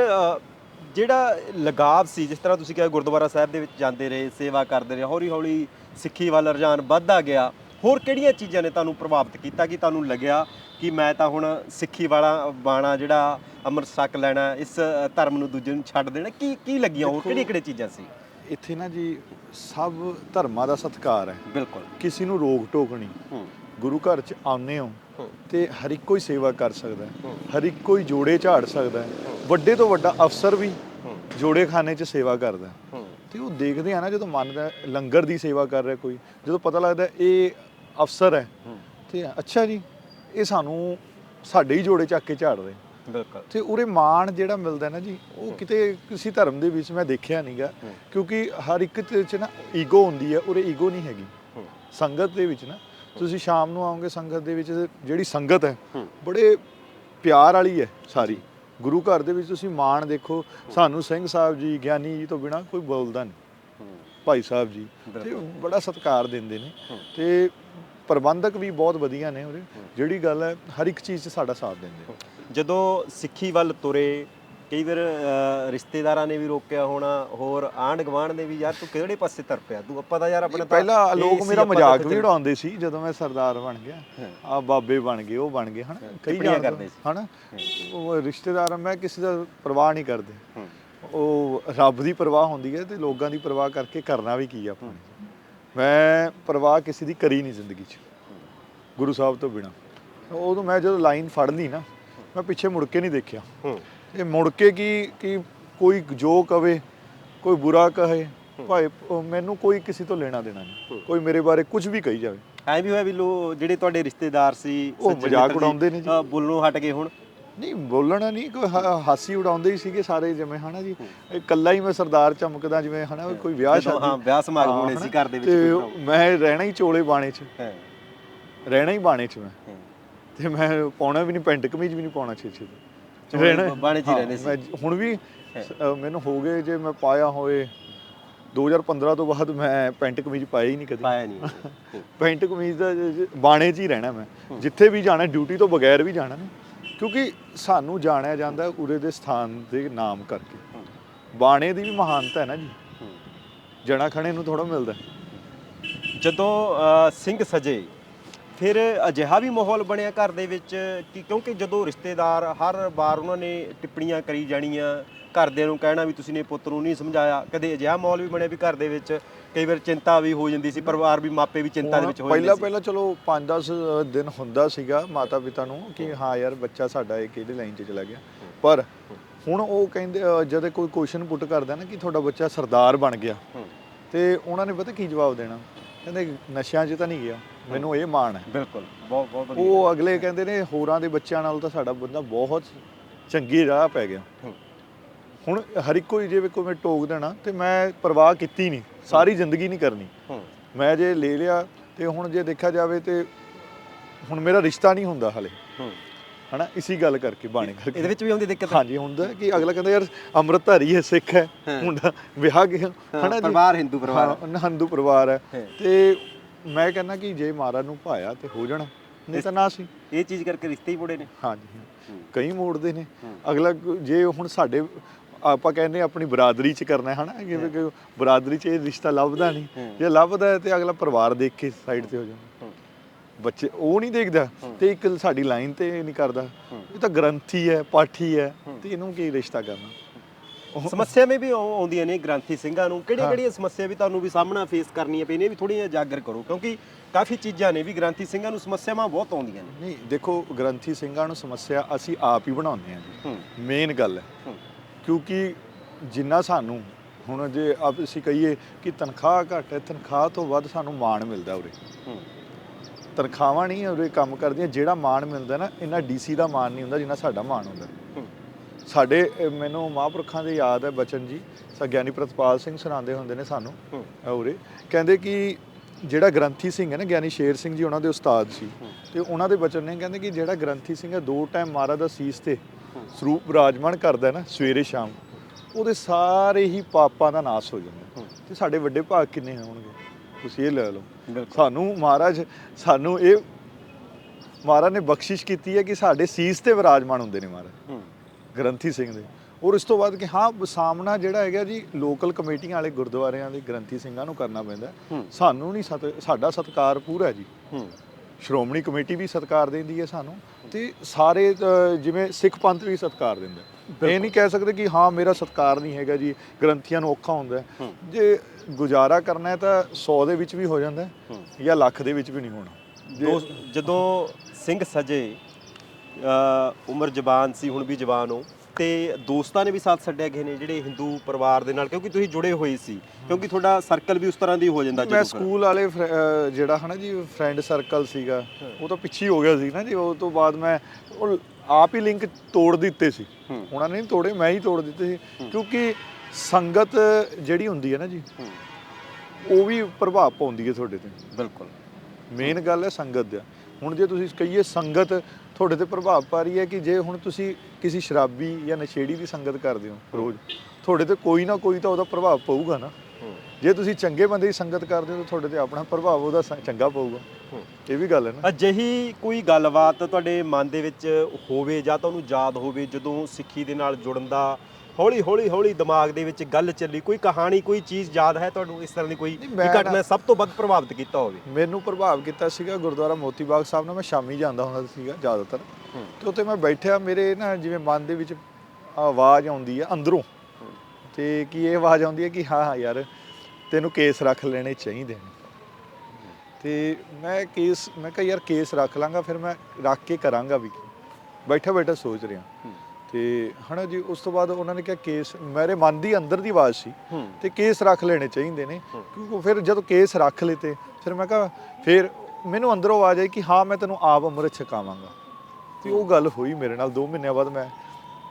ਜਿਹੜਾ ਲਗਾਵ ਸੀ ਜਿਸ ਤਰ੍ਹਾਂ ਤੁਸੀਂ ਕਿਹਾ ਗੁਰਦੁਆਰਾ ਸਾਹਿਬ ਦੇ ਵਿੱਚ ਜਾਂਦੇ ਰਹੇ ਸੇਵਾ ਕਰਦੇ ਰਹੇ ਹੌਲੀ ਹੌਲੀ ਸਿੱਖੀ ਵੱਲ ਰੁਝਾਨ ਵੱਧਦਾ ਗਿਆ ਹੋਰ ਕਿਹੜੀਆਂ ਚੀਜ਼ਾਂ ਨੇ ਤੁਹਾਨੂੰ ਪ੍ਰਭਾਵਿਤ ਕੀਤਾ ਕਿ ਤੁਹਾਨੂੰ ਲੱਗਿਆ ਕਿ ਮੈਂ ਤਾਂ ਹੁਣ ਸਿੱਖੀ ਵਾਲਾ ਬਾਣਾ ਜਿਹੜਾ ਅੰਮ੍ਰਿਤ ਛਕ ਲੈਣਾ ਇਸ ਧਰਮ ਨੂੰ ਦੂਜੇ ਨੂੰ ਛੱਡ ਦੇਣਾ ਕੀ ਕੀ ਲੱਗੀਆਂ ਹੋਰ ਕਿਹੜੀਆਂ ਕਿਹੜੀਆਂ ਚੀਜ਼ਾਂ ਸੀ? ਇੱਥੇ ਨਾ ਜੀ ਸਭ ਧਰਮਾਂ ਦਾ ਸਤਿਕਾਰ ਹੈ। ਬਿਲਕੁਲ। ਕਿਸੇ ਨੂੰ ਰੋਕ ਟੋਕ ਨਹੀਂ। ਗੁਰੂ ਘਰ ਚ ਆਉਂਦੇ ਹੋ। ਤੇ ਹਰ ਇੱਕ ਕੋਈ ਸੇਵਾ ਕਰ ਸਕਦਾ ਹੈ। ਹਰ ਇੱਕ ਕੋਈ ਜੋੜੇ ਝਾੜ ਸਕਦਾ ਹੈ। ਵੱਡੇ ਤੋਂ ਵੱਡਾ ਅਫਸਰ ਵੀ ਜੋੜੇ ਖਾਨੇ 'ਚ ਸੇਵਾ ਕਰਦਾ ਤੇ ਉਹ ਦੇਖਦੇ ਆ ਨਾ ਜਦੋਂ ਮੰਨਦਾ ਲੰਗਰ ਦੀ ਸੇਵਾ ਕਰ ਰਿਹਾ ਕੋਈ ਜਦੋਂ ਪਤਾ ਲੱਗਦਾ ਇਹ ਅਫਸਰ ਹੈ। ਹੂੰ। ਤੇ ਅੱਛਾ ਜੀ ਇਹ ਸਾਨੂੰ ਸਾਡੇ ਹੀ ਜੋੜੇ ਚੱਕ ਕੇ ਝਾੜ ਰਹੇ ਬਿਲਕੁਲ। ਤੇ ਉਰੇ ਮਾਣ ਜਿਹੜਾ ਮਿਲਦਾ ਨਾ ਜੀ ਉਹ ਕਿਤੇ ਕਿਸੇ ਧਰਮ ਦੇ ਵਿੱਚ ਮੈਂ ਦੇਖਿਆ ਨਹੀਂਗਾ। ਕਿਉਂਕਿ ਹਰ ਇੱਕ 'ਚ ਨਾ ਈਗੋ ਹੁੰਦੀ ਹੈ ਉਰੇ ਈਗੋ ਨਹੀਂ ਹੈਗੀ। ਸੰਗਤ ਦੇ ਵਿੱਚ ਨਾ ਤੁਸੀਂ ਸ਼ਾਮ ਨੂੰ ਆਓਗੇ ਸੰਗਤ ਦੇ ਵਿੱਚ ਜਿਹੜੀ ਸੰਗਤ ਹੈ ਬੜੇ ਪਿਆਰ ਵਾਲੀ ਹੈ ਸਾਰੀ। ਗੁਰੂ ਘਰ ਦੇ ਵਿੱਚ ਤੁਸੀਂ ਮਾਣ ਦੇਖੋ ਸਾਨੂੰ ਸਿੰਘ ਸਾਹਿਬ ਜੀ ਗਿਆਨੀ ਜੀ ਤੋਂ ਬਿਨਾ ਕੋਈ ਬੋਲਦਾ ਨਹੀਂ। ਭਾਈ ਸਾਹਿਬ ਜੀ ਤੇ। ਬੜਾ ਸਤਿਕਾਰ ਦਿੰਦੇ ਨੇ। ਤੇ ਪ੍ਰਬੰਧਕ ਵੀ ਬਹੁਤ ਵਧੀਆ ਨੇ ਉਰੇ। ਜਿਹੜੀ ਗੱਲ ਹੈ ਹਰ ਇੱਕ ਚੀਜ਼ 'ਚ ਸਾਡਾ ਸਾਥ ਦਿੰਦੇ ਜਦੋਂ ਸਿੱਖੀ ਵੱਲ ਤੁਰੇ ਕਈ ਵਾਰ ਰਿਸ਼ਤੇਦਾਰਾਂ ਨੇ ਵੀ ਰੋਕਿਆ ਹੋਣਾ ਹੋਰ ਆਂਢ ਗਵਾਂਢ ਨੇ ਵੀ ਯਾਰ ਤੂੰ ਕਿਹੜੇ ਪਾਸੇ ਤੁਰ ਪਿਆ? ਤੂੰ ਆਪਾਂ ਤਾਂ ਯਾਰ ਆਪਣਾ ਪਹਿਲਾਂ ਲੋਕ ਮੇਰਾ ਮਜ਼ਾਕ ਵੀ ਉਡਾਉਂਦੇ ਸੀ ਜਦੋਂ ਮੈਂ ਸਰਦਾਰ ਬਣ ਗਿਆ। ਆ ਬਾਬੇ ਬਣ ਗਏ ਉਹ ਬਣ ਗਏ ਹਨਾ? ਕਈ ਜਾਣਦੇ ਕਰਦੇ ਸੀ। ਹਨਾ? ਉਹ ਰਿਸ਼ਤੇਦਾਰ ਮੈਂ ਕਿਸੇ ਦਾ ਪਰਵਾਹ ਨਹੀਂ ਕਰਦੇ। ਉਹ ਰੱਬ ਦੀ ਪਰਵਾਹ ਹੁੰਦੀ ਹੈ ਤੇ ਲੋਕਾਂ ਦੀ ਪਰਵਾਹ ਕਰਕੇ ਕਰਨਾ ਵੀ ਕੀ ਆ ਆਪਾਂ ਮੈਂ ਪਰਵਾਹ ਕਿਸੇ ਦੀ ਕਰੀ ਨਹੀਂ ਜ਼ਿੰਦਗੀ 'ਚ ਗੁਰੂ ਸਾਹਿਬ ਤੋਂ ਬਿਨਾ। ਉਦੋਂ ਮੈਂ ਜਦੋਂ ਲਾਈਨ ਫੜ ਲਈ ਨਾ ਮੈਂ ਪਿੱਛੇ ਮੁੜ ਕੇ ਨਹੀਂ ਦੇਖਿਆ। ਇਹ ਮੁੜ ਕੇ ਕੀ ਕਿ ਕੋਈ ਜੋ ਕਵੇ ਕੋਈ ਬੁਰਾ ਕਹੇ ਭਾਈ ਮੈਨੂੰ ਕੋਈ ਕਿਸੇ ਤੋਂ ਲੈਣਾ ਦੇਣਾ ਨਹੀਂ। ਕੋਈ ਮੇਰੇ ਬਾਰੇ ਕੁਝ ਵੀ ਕਹੀ ਜਾਵੇ। ਐ ਵੀ ਹੋਇਆ ਵੀ ਲੋ ਜਿਹੜੇ ਤੁਹਾਡੇ ਰਿਸ਼ਤੇਦਾਰ ਸੀ ਉਹ ਮਜ਼ਾਕ ਉਡਾਉਂਦੇ ਨੇ ਜੀ। ਬੋਲਣੋਂ ਹਟ ਗਏ ਹੁਣ। ਨਹੀਂ ਬੋਲਣਾ ਨਹੀਂ ਕੋਈ ਹਾਸੀ ਉਡਾਉਂਦੇ ਹੀ ਸੀਗੇ ਸਾਰੇ ਜਿਵੇਂ ਹਨਾ ਜੀ? ਇਕੱਲਾ ਹੀ ਮੈਂ ਸਰਦਾਰ ਚਮਕਦਾ ਜਿਵੇਂ ਹਨਾ ਕੋਈ ਵਿਆਹ ਸ਼ਾਦੀ ਹਾਂ, ਵਿਆਹ ਸਮਾਗਮ ਹੋਣੇ। ਸੀ ਘਰ ਦੇ ਵਿੱਚ ਮੈਂ ਰਹਿਣਾ ਹੀ ਚੋਲੇ ਬਾਣੇ 'ਚ। ਹੈ। ਰਹਿਣਾ ਹੀ ਬਾਣੇ 'ਚ ਮੈਂ। ਤੇ ਮੈਂ ਪਾਉਣਾ ਵੀ ਨਹੀਂ ਪੈਂਟ ਕਮੀਜ਼ ਵੀ ਨਹੀਂ ਪਾਉਣਾ ਛੇ ਛੇ ਚੋਲੇ ਬਾਣੇ 'ਚ ਹੀ ਰਹਿੰਦੇ ਸੀ। ਹੁਣ ਵੀ ਮੈਨੂੰ ਹੋ ਗਏ ਜੇ ਮੈਂ ਪਾਇਆ ਹੋਏ 2015 ਤੋਂ ਬਾਅਦ ਮੈਂ ਪੈਂਟ ਕਮੀਜ਼ ਪਾਇਆ ਹੀ ਨਹੀਂ ਕਦੀ। ਪਾਇਆ ਨਹੀਂ। ਪੈਂਟ ਕਮੀਜ਼ ਦਾ ਬਾਣੇ 'ਚ ਹੀ ਰਹਿਣਾ ਮੈਂ। ਜਿੱਥੇ ਵੀ ਜਾਣਾ ਡਿਊਟੀ ਤੋਂ ਬਗੈਰ ਵੀ ਜਾਣਾ ਨਾ। ਕਿਉਂਕਿ ਸਾਨੂੰ ਜਾਣਿਆ ਜਾਂਦਾ ਉਰੇ ਦੇ ਸਥਾਨ ਦੇ ਨਾਮ ਕਰਕੇ। ਬਾਣੇ ਦੀ ਵੀ ਮਹਾਨਤਾ ਹੈ ਨਾ ਜੀ। ਜਣਾ ਖਣੇ ਨੂੰ ਥੋੜਾ ਮਿਲਦਾ। ਜਦੋਂ ਸਿੰਘ ਸਜੇ, ਫਿਰ ਅਜਿਹਾ ਵੀ ਮਾਹੌਲ ਬਣਿਆ ਘਰ ਦੇ ਵਿੱਚ ਕਿ ਕਿਉਂਕਿ ਜਦੋਂ ਰਿਸ਼ਤੇਦਾਰ ਹਰ ਵਾਰ ਉਹਨਾਂ ਨੇ ਟਿੱਪਣੀਆਂ ਕਰੀ ਜਾਣੀਆਂ ਘਰਦਿਆਂ ਨੂੰ ਕਹਿਣਾ ਵੀ ਤੁਸੀਂ ਨੇ ਪੁੱਤ ਨੂੰ ਨਹੀਂ ਸਮਝਾਇਆ। ਕਦੇ ਅਜਿਹਾ ਮਾਹੌਲ ਵੀ ਬਣਿਆ ਵੀ ਘਰ ਦੇ ਵਿੱਚ ਕਈ ਵਾਰ ਚਿੰਤਾ ਵੀ ਹੋ ਜਾਂਦੀ ਸੀ ਪਰਿਵਾਰ ਵੀ ਮਾਪੇ ਵੀ ਚਿੰਤਾ ਦੇ ਵਿੱਚ ਹੋ ਪਹਿਲਾਂ ਜਾਂਦੇ ਸੀ। ਪਹਿਲਾਂ ਚਲੋ 5-10 ਦਿਨ ਹੁੰਦਾ ਸੀਗਾ ਮਾਤਾ ਪਿਤਾ ਨੂੰ ਕਿ ਹਾਂ ਯਾਰ ਬੱਚਾ ਸਾਡਾ ਇਹ ਕਿਹੜੇ ਲਾਈਨ 'ਚ ਚਲਾ ਗਿਆ। ਪਰ ਹੁਣ ਉਹ ਕਹਿੰਦੇ ਜਦੋਂ ਕੋਈ ਕੁਐਸਚਨ ਪੁੱਟ ਕਰਦਾ ਨਾ ਕਿ ਤੁਹਾਡਾ ਬੱਚਾ ਸਰਦਾਰ ਬਣ ਗਿਆ ਤੇ ਉਹਨਾਂ ਨੇ ਪਤਾ ਕੀ ਜਵਾਬ ਦੇਣਾ? ਕਹਿੰਦੇ ਨਸ਼ਿਆਂ 'ਚ ਤਾਂ ਨਹੀਂ ਗਿਆ ਮੈਨੂੰ ਇਹ ਮਾਣ ਹੈ। ਬਿਲਕੁਲ ਬਹੁਤ ਬਹੁਤ ਵਧੀਆ। ਉਹ ਅਗਲੇ ਕਹਿੰਦੇ ਨੇ ਹੋਰਾਂ ਦੇ ਬੱਚਿਆਂ ਨਾਲ ਤਾਂ ਸਾਡਾ ਬੰਦਾ ਬਹੁਤ ਚੰਗੀ ਰਾਹ ਪੈ ਗਿਆ। ਹੁਣ ਹਰ ਇੱਕ ਕੋਈ ਜੇ ਕੋਈ ਮੈਂ ਟੋਕ ਦੇਣਾ ਤੇ ਮੈਂ ਪਰਵਾਹ ਕੀਤੀ ਨਹੀਂ ਸਾਰੀ ਜ਼ਿੰਦਗੀ ਨਹੀਂ ਕਰਨੀ। ਹੂੰ, ਮੈਂ ਜੇ ਲੈ ਲਿਆ ਤੇ ਹੁਣ ਜੇ ਦੇਖਿਆ ਜਾਵੇ ਤੇ ਹੁਣ ਮੇਰਾ ਰਿਸ਼ਤਾ ਨਹੀਂ ਹੁੰਦਾ ਹਲੇ। ਹੂੰ। ਹਨਾ ਇਸੀ ਗੱਲ ਕਰਕੇ ਬਾਣੇ ਇਹਦੇ ਕਰਕੇ। ਵਿੱਚ ਵੀ ਆਉਂਦੀ ਦਿੱਕਤ? ਹਾਂਜੀ ਹੁੰਦਾ ਕਿ ਅਗਲਾ ਕਹਿੰਦਾ ਯਾਰ ਅੰਮ੍ਰਿਤਧਾਰੀ ਹੈ ਸਿੱਖ ਹੈ ਹਾਂ। ਮੁੰਡਾ ਵਿਆਹ ਗਿਆ। ਹਾਂ, ਹਨਾ ਪਰਿਵਾਰ ਹਿੰਦੂ ਪਰਿਵਾਰ। ਹੈ। ਹਾਂ, ਹਿੰਦੂ ਪਰਿਵਾਰ ਹੈ। ਹਾਂ। ਤੇ ਮੈਂ ਕਹਿੰਦਾ ਕਿ ਜੇ ਮਹਾਰਾਜ ਨੂੰ ਭਾਇਆ ਤੇ ਹੋ ਜਾਣਾ ਨਹੀਂ ਤਾਂ ਨਾ ਸੀ। ਇਹ ਚੀਜ਼ ਕਰਕੇ ਰਿਸ਼ਤੇ ਹੀ ਬੁੜੇ ਨੇ। ਹਾਂਜੀ ਹੂੰ। ਕਈ ਮੋੜਦੇ ਨੇ। ਹੂੰ। ਅਗਲਾ ਜੇ ਹੁਣ ਸਾਡੇ ਆਪਾਂ ਕਹਿੰਦੇ ਆਪਣੀ ਬਰਾਦਰੀ ਚ ਕਰਨਾ ਹੈ ਹਨਾ? ਕਿ ਬਰਾਦਰੀ ਚ ਇਹ ਰਿਸ਼ਤਾ ਲੱਭਦਾ ਨਹੀਂ। ਜੇ ਲੱਭਦਾ ਹੈ ਤੇ ਅਗਲਾ ਪਰਿਵਾਰ ਦੇਖ ਕੇ ਸਾਈਡ ਤੇ ਹੋ ਜਾਂਦਾ। ਬੱਚੇ ਉਹ ਨਹੀਂ ਦੇਖਦਾ। ਤੇ ਇੱਕ ਸਾਡੀ ਲਾਈਨ ਤੇ ਨਹੀਂ ਕਰਦਾ। ਇਹ ਤਾਂ ਗ੍ਰੰਥੀ ਹੈ ਪਾਠੀ ਹੈ। ਤੇ ਇਹਨੂੰ ਕੀ ਰਿਸ਼ਤਾ ਕਰਨਾ? ਸਮੱਸਿਆਵਾਂ ਵੀ ਆਉ- ਆਉਂਦੀਆਂ ਨੇ ਗ੍ਰੰਥੀ ਸਿੰਘਾਂ ਨੂੰ। ਕਿਹੜੀਆਂ ਕਿਹੜੀਆਂ ਸਮੱਸਿਆ ਵੀ ਤੁਹਾਨੂੰ ਵੀ ਸਾਹਮਣਾ ਫੇਸ ਕਰਨੀਆਂ ਪੈਣੀਆਂ ਵੀ ਥੋੜੀਆਂ ਜਾਗਰ ਕਰੋ ਕਿਉਂਕਿ ਕਾਫੀ ਚੀਜ਼ਾਂ ਨੇ ਵੀ ਗ੍ਰੰਥੀ ਸਿੰਘਾਂ ਨੂੰ ਸਮੱਸਿਆਵਾਂ ਬਹੁਤ ਆਉਂਦੀਆਂ ਨੇ। ਨਹੀਂ ਦੇਖੋ ਗ੍ਰੰਥੀ ਸਿੰਘਾਂ ਨੂੰ ਸਮੱਸਿਆ ਅਸੀਂ ਆਪ ਹੀ ਬਣਾਉਂਦੇ ਹਾਂ ਜੀ। ਮੇਨ ਗੱਲ ਹੂੰ। ਕਿਉਂਕਿ ਜਿੰਨਾ ਸਾਨੂੰ ਹੁਣ ਜੇ ਆਪ ਅਸੀਂ ਕਹੀਏ ਕਿ ਤਨਖਾਹ ਘੱਟ ਹੈ ਤਨਖਾਹ ਤੋਂ ਵੱਧ ਸਾਨੂੰ ਮਾਣ ਮਿਲਦਾ ਉਰੇ। ਤਨਖਾਹਾਂ ਨਹੀਂ ਉਰੇ ਕੰਮ ਕਰਦੀਆਂ ਜਿਹੜਾ ਮਾਣ ਮਿਲਦਾ ਨਾ ਇੰਨਾ ਡੀਸੀ ਦਾ ਮਾਣ ਨਹੀਂ ਹੁੰਦਾ ਜਿੰਨਾ ਸਾਡਾ ਮਾਣ ਹੁੰਦਾ। ਸਾਡੇ ਮੈਨੂੰ ਮਹਾਂਪੁਰਖਾਂ ਦੇ ਯਾਦ ਹੈ ਬਚਨ ਜੀ ਸਗਿਆਨੀ ਪ੍ਰਤਪਾਲ ਸਿੰਘ ਸੁਣਾਉਂਦੇ ਹੁੰਦੇ ਨੇ ਸਾਨੂੰ ਉਰੇ। ਕਹਿੰਦੇ ਕਿ ਜਿਹੜਾ ਗ੍ਰੰਥੀ ਸਿੰਘ ਹੈ ਨਾ ਗਿਆਨੀ ਸ਼ੇਰ ਸਿੰਘ ਜੀ ਉਹਨਾਂ ਦੇ ਉਸਤਾਦ ਸੀ। ਤੇ ਉਹਨਾਂ ਦੇ ਬਚਨ ਨੇ ਕਹਿੰਦੇ ਕਿ ਜਿਹੜਾ ਗ੍ਰੰਥੀ ਸਿੰਘ ਹੈ ਦੋ ਟਾਈਮ ਮਹਾਰਾਜ ਦਾ ਸੀਸ ਤੇ। ਸਰੂਪ ਵਿਰਾਜਮਾਨ ਕਰਦਾ ਨਾ ਸਵੇਰੇ ਸ਼ਾਮ ਉਹਦੇ ਸਾਰੇ ਹੀ ਪਾਪਾਂ ਦਾ ਨਾਸ ਹੋ ਜਾਂਦਾ। ਤੇ ਸਾਡੇ ਵੱਡੇ ਭਾਗ ਕਿੰਨੇ ਹੋਣਗੇ? ਤੁਸੀਂ ਇਹ ਲੈ ਲਓ। ਸਾਨੂੰ ਮਹਾਰਾਜ ਸਾਨੂੰ ਇਹ ਮਹਾਰਾਜ ਨੇ ਬਖਸ਼ਿਸ਼ ਕੀਤੀ ਹੈ ਕਿ ਸਾਡੇ ਸੀਸ ਤੇ ਵਿਰਾਜਮਾਨ ਹੁੰਦੇ ਨੇ ਮਹਾਰਾਜ। ਗ੍ਰੰਥੀ ਸਿੰਘ ਦੇ। ਔਰ ਇਸ ਤੋਂ ਬਾਅਦ ਕਿ ਹਾਂ ਸਾਹਮਣਾ ਜਿਹੜਾ ਹੈਗਾ ਜੀ ਲੋਕਲ ਕਮੇਟੀਆਂ ਵਾਲੇ ਗੁਰਦੁਆਰਿਆਂ ਦੇ ਗ੍ਰੰਥੀ ਸਿੰਘਾਂ ਨੂੰ ਕਰਨਾ ਪੈਂਦਾ ਸਾਨੂੰ ਨਹੀਂ ਸਾਡਾ ਸਤਕਾਰ ਪੂਰਾ ਹੈ ਜੀ। ਸ਼੍ਰੋਮਣੀ ਕਮੇਟੀ ਵੀ ਸਤਕਾਰ ਦਿੰਦੀ ਹੈ ਸਾਨੂੰ। ਤੇ ਸਾਰੇ ਅ, ਜਿਵੇਂ ਸਿੱਖ ਪੰਥ ਵੀ ਸਤਕਾਰ ਦਿੰਦਾ ਹੈ। ਇਹ ਨਹੀਂ ਕਹਿ ਸਕਦੇ ਕਿ ਹਾਂ ਮੇਰਾ ਸਤਕਾਰ ਨਹੀਂ ਹੈਗਾ ਜੀ ਗ੍ਰੰਥੀਆਂ ਨੂੰ ਔਖਾ ਹੁੰਦਾ ਹੈ। ਜੇ ਗੁਜ਼ਾਰਾ ਕਰਨਾ ਹੈ ਤਾਂ 100 ਦੇ ਵਿੱਚ ਵੀ ਹੋ ਜਾਂਦਾ ਹੈ ਜਾਂ ਲੱਖ ਦੇ ਵਿੱਚ ਵੀ ਨਹੀਂ ਹੋਣਾ ਜੇ- ਜਦੋਂ ਸਿੰਘ ਸਜੇ ਅ, ਉਮਰ ਜਵਾਨ ਸੀ ਹੁਣ ਵੀ ਜਵਾਨ ਹੋ ਤੇ ਦੋਸਤਾਂ ਨੇ ਵੀ ਸਾਥ ਛੱਡਿਆ ਗਏ ਨੇ ਜਿਹੜੇ ਹਿੰਦੂ ਪਰਿਵਾਰ ਦੇ ਨਾਲ ਕਿਉਂਕਿ ਤੁਸੀਂ ਜੁੜੇ ਹੋਏ ਸੀ ਕਿਉਂਕਿ ਤੁਹਾਡਾ ਸਰਕਲ ਵੀ ਉਸ ਤਰ੍ਹਾਂ ਦੀ ਹੋ ਜਾਂਦਾ ਮੈਂ। ਸਕੂਲ ਵਾਲੇ ਜਿਹੜਾ ਹਨਾ ਜੀ ਫਰੈਂਡ ਸਰਕਲ ਸੀਗਾ ਉਹ ਤਾਂ ਪਿੱਛੇ ਹੀ ਗਿਆ ਸੀ ਨਾ ਜੀ ਉਹ ਤੋਂ ਬਾਅਦ ਮੈਂ ਉਹ ਆਪ ਹੀ ਲਿੰਕ ਤੋੜ ਦਿੱਤੇ ਸੀ। ਉਹਨਾਂ ਨੇ ਨਹੀਂ ਤੋੜੇ ਮੈਂ ਹੀ ਤੋੜ ਦਿੱਤੇ ਸੀ। ਕਿਉਂਕਿ ਸੰਗਤ ਜਿਹੜੀ ਹੁੰਦੀ ਹੈ ਨਾ ਜੀ ਉਹ ਵੀ ਪ੍ਰਭਾਵ ਪਾਉਂਦੀ ਹੈ ਤੁਹਾਡੇ ਤੇ। ਬਿਲਕੁਲ। ਮੇਨ ਗੱਲ ਹੈ ਸੰਗਤ ਦਾ। ਹੁਣ ਜੇ ਤੁਸੀਂ ਕਹੀਏ ਸੰਗਤ ਤੁਹਾਡੇ ਤੇ ਪ੍ਰਭਾਵ ਪਾ ਰਹੀ ਹੈ ਕਿ ਜੇ ਹੁਣ ਤੁਸੀਂ ਕਿਸੇ ਸ਼ਰਾਬੀ ਜਾਂ ਨਸ਼ੇੜੀ ਦੀ ਸੰਗਤ ਕਰਦੇ ਹੋ ਰੋਜ਼ ਤੁਹਾਡੇ ਤੇ ਕੋਈ ਨਾ ਕੋਈ ਤਾਂ ਉਹਦਾ ਪ੍ਰਭਾਵ ਪਊਗਾ ਨਾ। ਜੇ ਤੁਸੀਂ ਚੰਗੇ ਬੰਦੇ ਦੀ ਸੰਗਤ ਕਰਦੇ ਹੋ ਤਾਂ ਤੁਹਾਡੇ ਤੇ ਆਪਣਾ ਪ੍ਰਭਾਵ ਉਹਦਾ ਚੰਗਾ ਪਊਗਾ। ਇਹ ਵੀ ਗੱਲ ਹੈ ਨਾ। ਅਜਿਹੀ ਕੋਈ ਗੱਲਬਾਤ ਤੁਹਾਡੇ ਮਨ ਦੇ ਵਿੱਚ ਹੋਵੇ ਜਾਂ ਤੁਹਾਨੂੰ ਯਾਦ ਹੋਵੇ ਜਦੋਂ ਸਿੱਖੀ ਦੇ ਨਾਲ ਜੁੜਨ ਦਾ ਹੌਲੀ ਹੌਲੀ ਹੌਲੀ ਦਿਮਾਗ ਦੇ ਵਿੱਚ ਗੱਲ ਚੱਲੀ ਕੋਈ ਕਹਾਣੀ ਕੋਈ ਚੀਜ਼ ਯਾਦ ਹੈ ਤੁਹਾਨੂੰ ਇਸ ਤਰ੍ਹਾਂ ਦੀ ਕੋਈ? ਨਹੀਂ, ਮੈਂ ਘਟਨਾ ਸਭ ਤੋਂ ਵੱਧ ਪ੍ਰਭਾਵਿਤ ਕੀਤਾ ਹੋਵੇ। ਮੈਨੂੰ ਪ੍ਰਭਾਵ ਕੀਤਾ ਸੀਗਾ ਗੁਰਦੁਆਰਾ ਮੋਤੀ ਬਾਗ ਸਾਹਿਬ ਨਾਲ ਮੈਂ ਸ਼ਾਮੀ ਜਾਂਦਾ ਹੁੰਦਾ ਸੀਗਾ ਜ਼ਿਆਦਾਤਰ। ਹੂੰ। ਤੇ ਉੱਥੇ ਮੈਂ ਬੈਠਿਆ ਮੇਰੇ ਨਾ ਜਿਵੇਂ ਮਨ ਦੇ ਵਿੱਚ ਆਵਾਜ਼ ਆਉਂਦੀ ਹੈ ਅੰਦਰੋਂ ਤੇ ਕੀ ਇਹ ਆਵਾਜ਼ ਆਉਂਦੀ ਹੈ ਕਿ ਹਾਂ ਹਾਂ ਯਾਰ ਤੈਨੂੰ ਕੇਸ ਰੱਖ ਲੈਣੇ ਚਾਹੀਦੇ ਨੇ। ਤੇ ਮੈਂ ਕੇਸ ਮੈਂ ਕਿਹਾ ਯਾਰ ਕੇਸ ਰੱਖ ਲਾਂਗਾ ਫਿਰ ਮੈਂ ਰੱਖ ਕੇ ਕਰਾਂਗਾ ਵੀ। ਬੈਠਾ ਬੈਠਾ ਸੋਚ ਰਿਹਾ। ਹੂੰ। ਤੇ ਹਨਾ ਜੀ ਉਸ ਤੋਂ ਬਾਅਦ ਉਹਨਾਂ ਨੇ ਕਿਹਾ ਕੇਸ ਮੇਰੇ ਮਨ ਦੀ ਅੰਦਰ ਦੀ ਆਵਾਜ਼ ਸੀ ਤੇ ਕੇਸ ਰੱਖ ਲੈਣੇ ਚਾਹੀਦੇ ਨੇ। ਕਿਉਂਕਿ ਫਿਰ ਜਦੋਂ ਕੇਸ ਰੱਖ ਲਏ ਫਿਰ ਮੈਂ ਕਿਹਾ ਫਿਰ ਮੈਨੂੰ ਅੰਦਰੋਂ ਆਵਾਜ਼ ਆਈ ਕਿ ਹਾਂ ਮੈਂ ਤੈਨੂੰ ਆਪ ਅੰਮ੍ਰਿਤ ਛਕਾਵਾਂਗਾ। ਤੇ ਉਹ ਗੱਲ ਹੋਈ ਮੇਰੇ ਨਾਲ 2 ਮਹੀਨਿਆਂ ਬਾਅਦ ਮੈਂ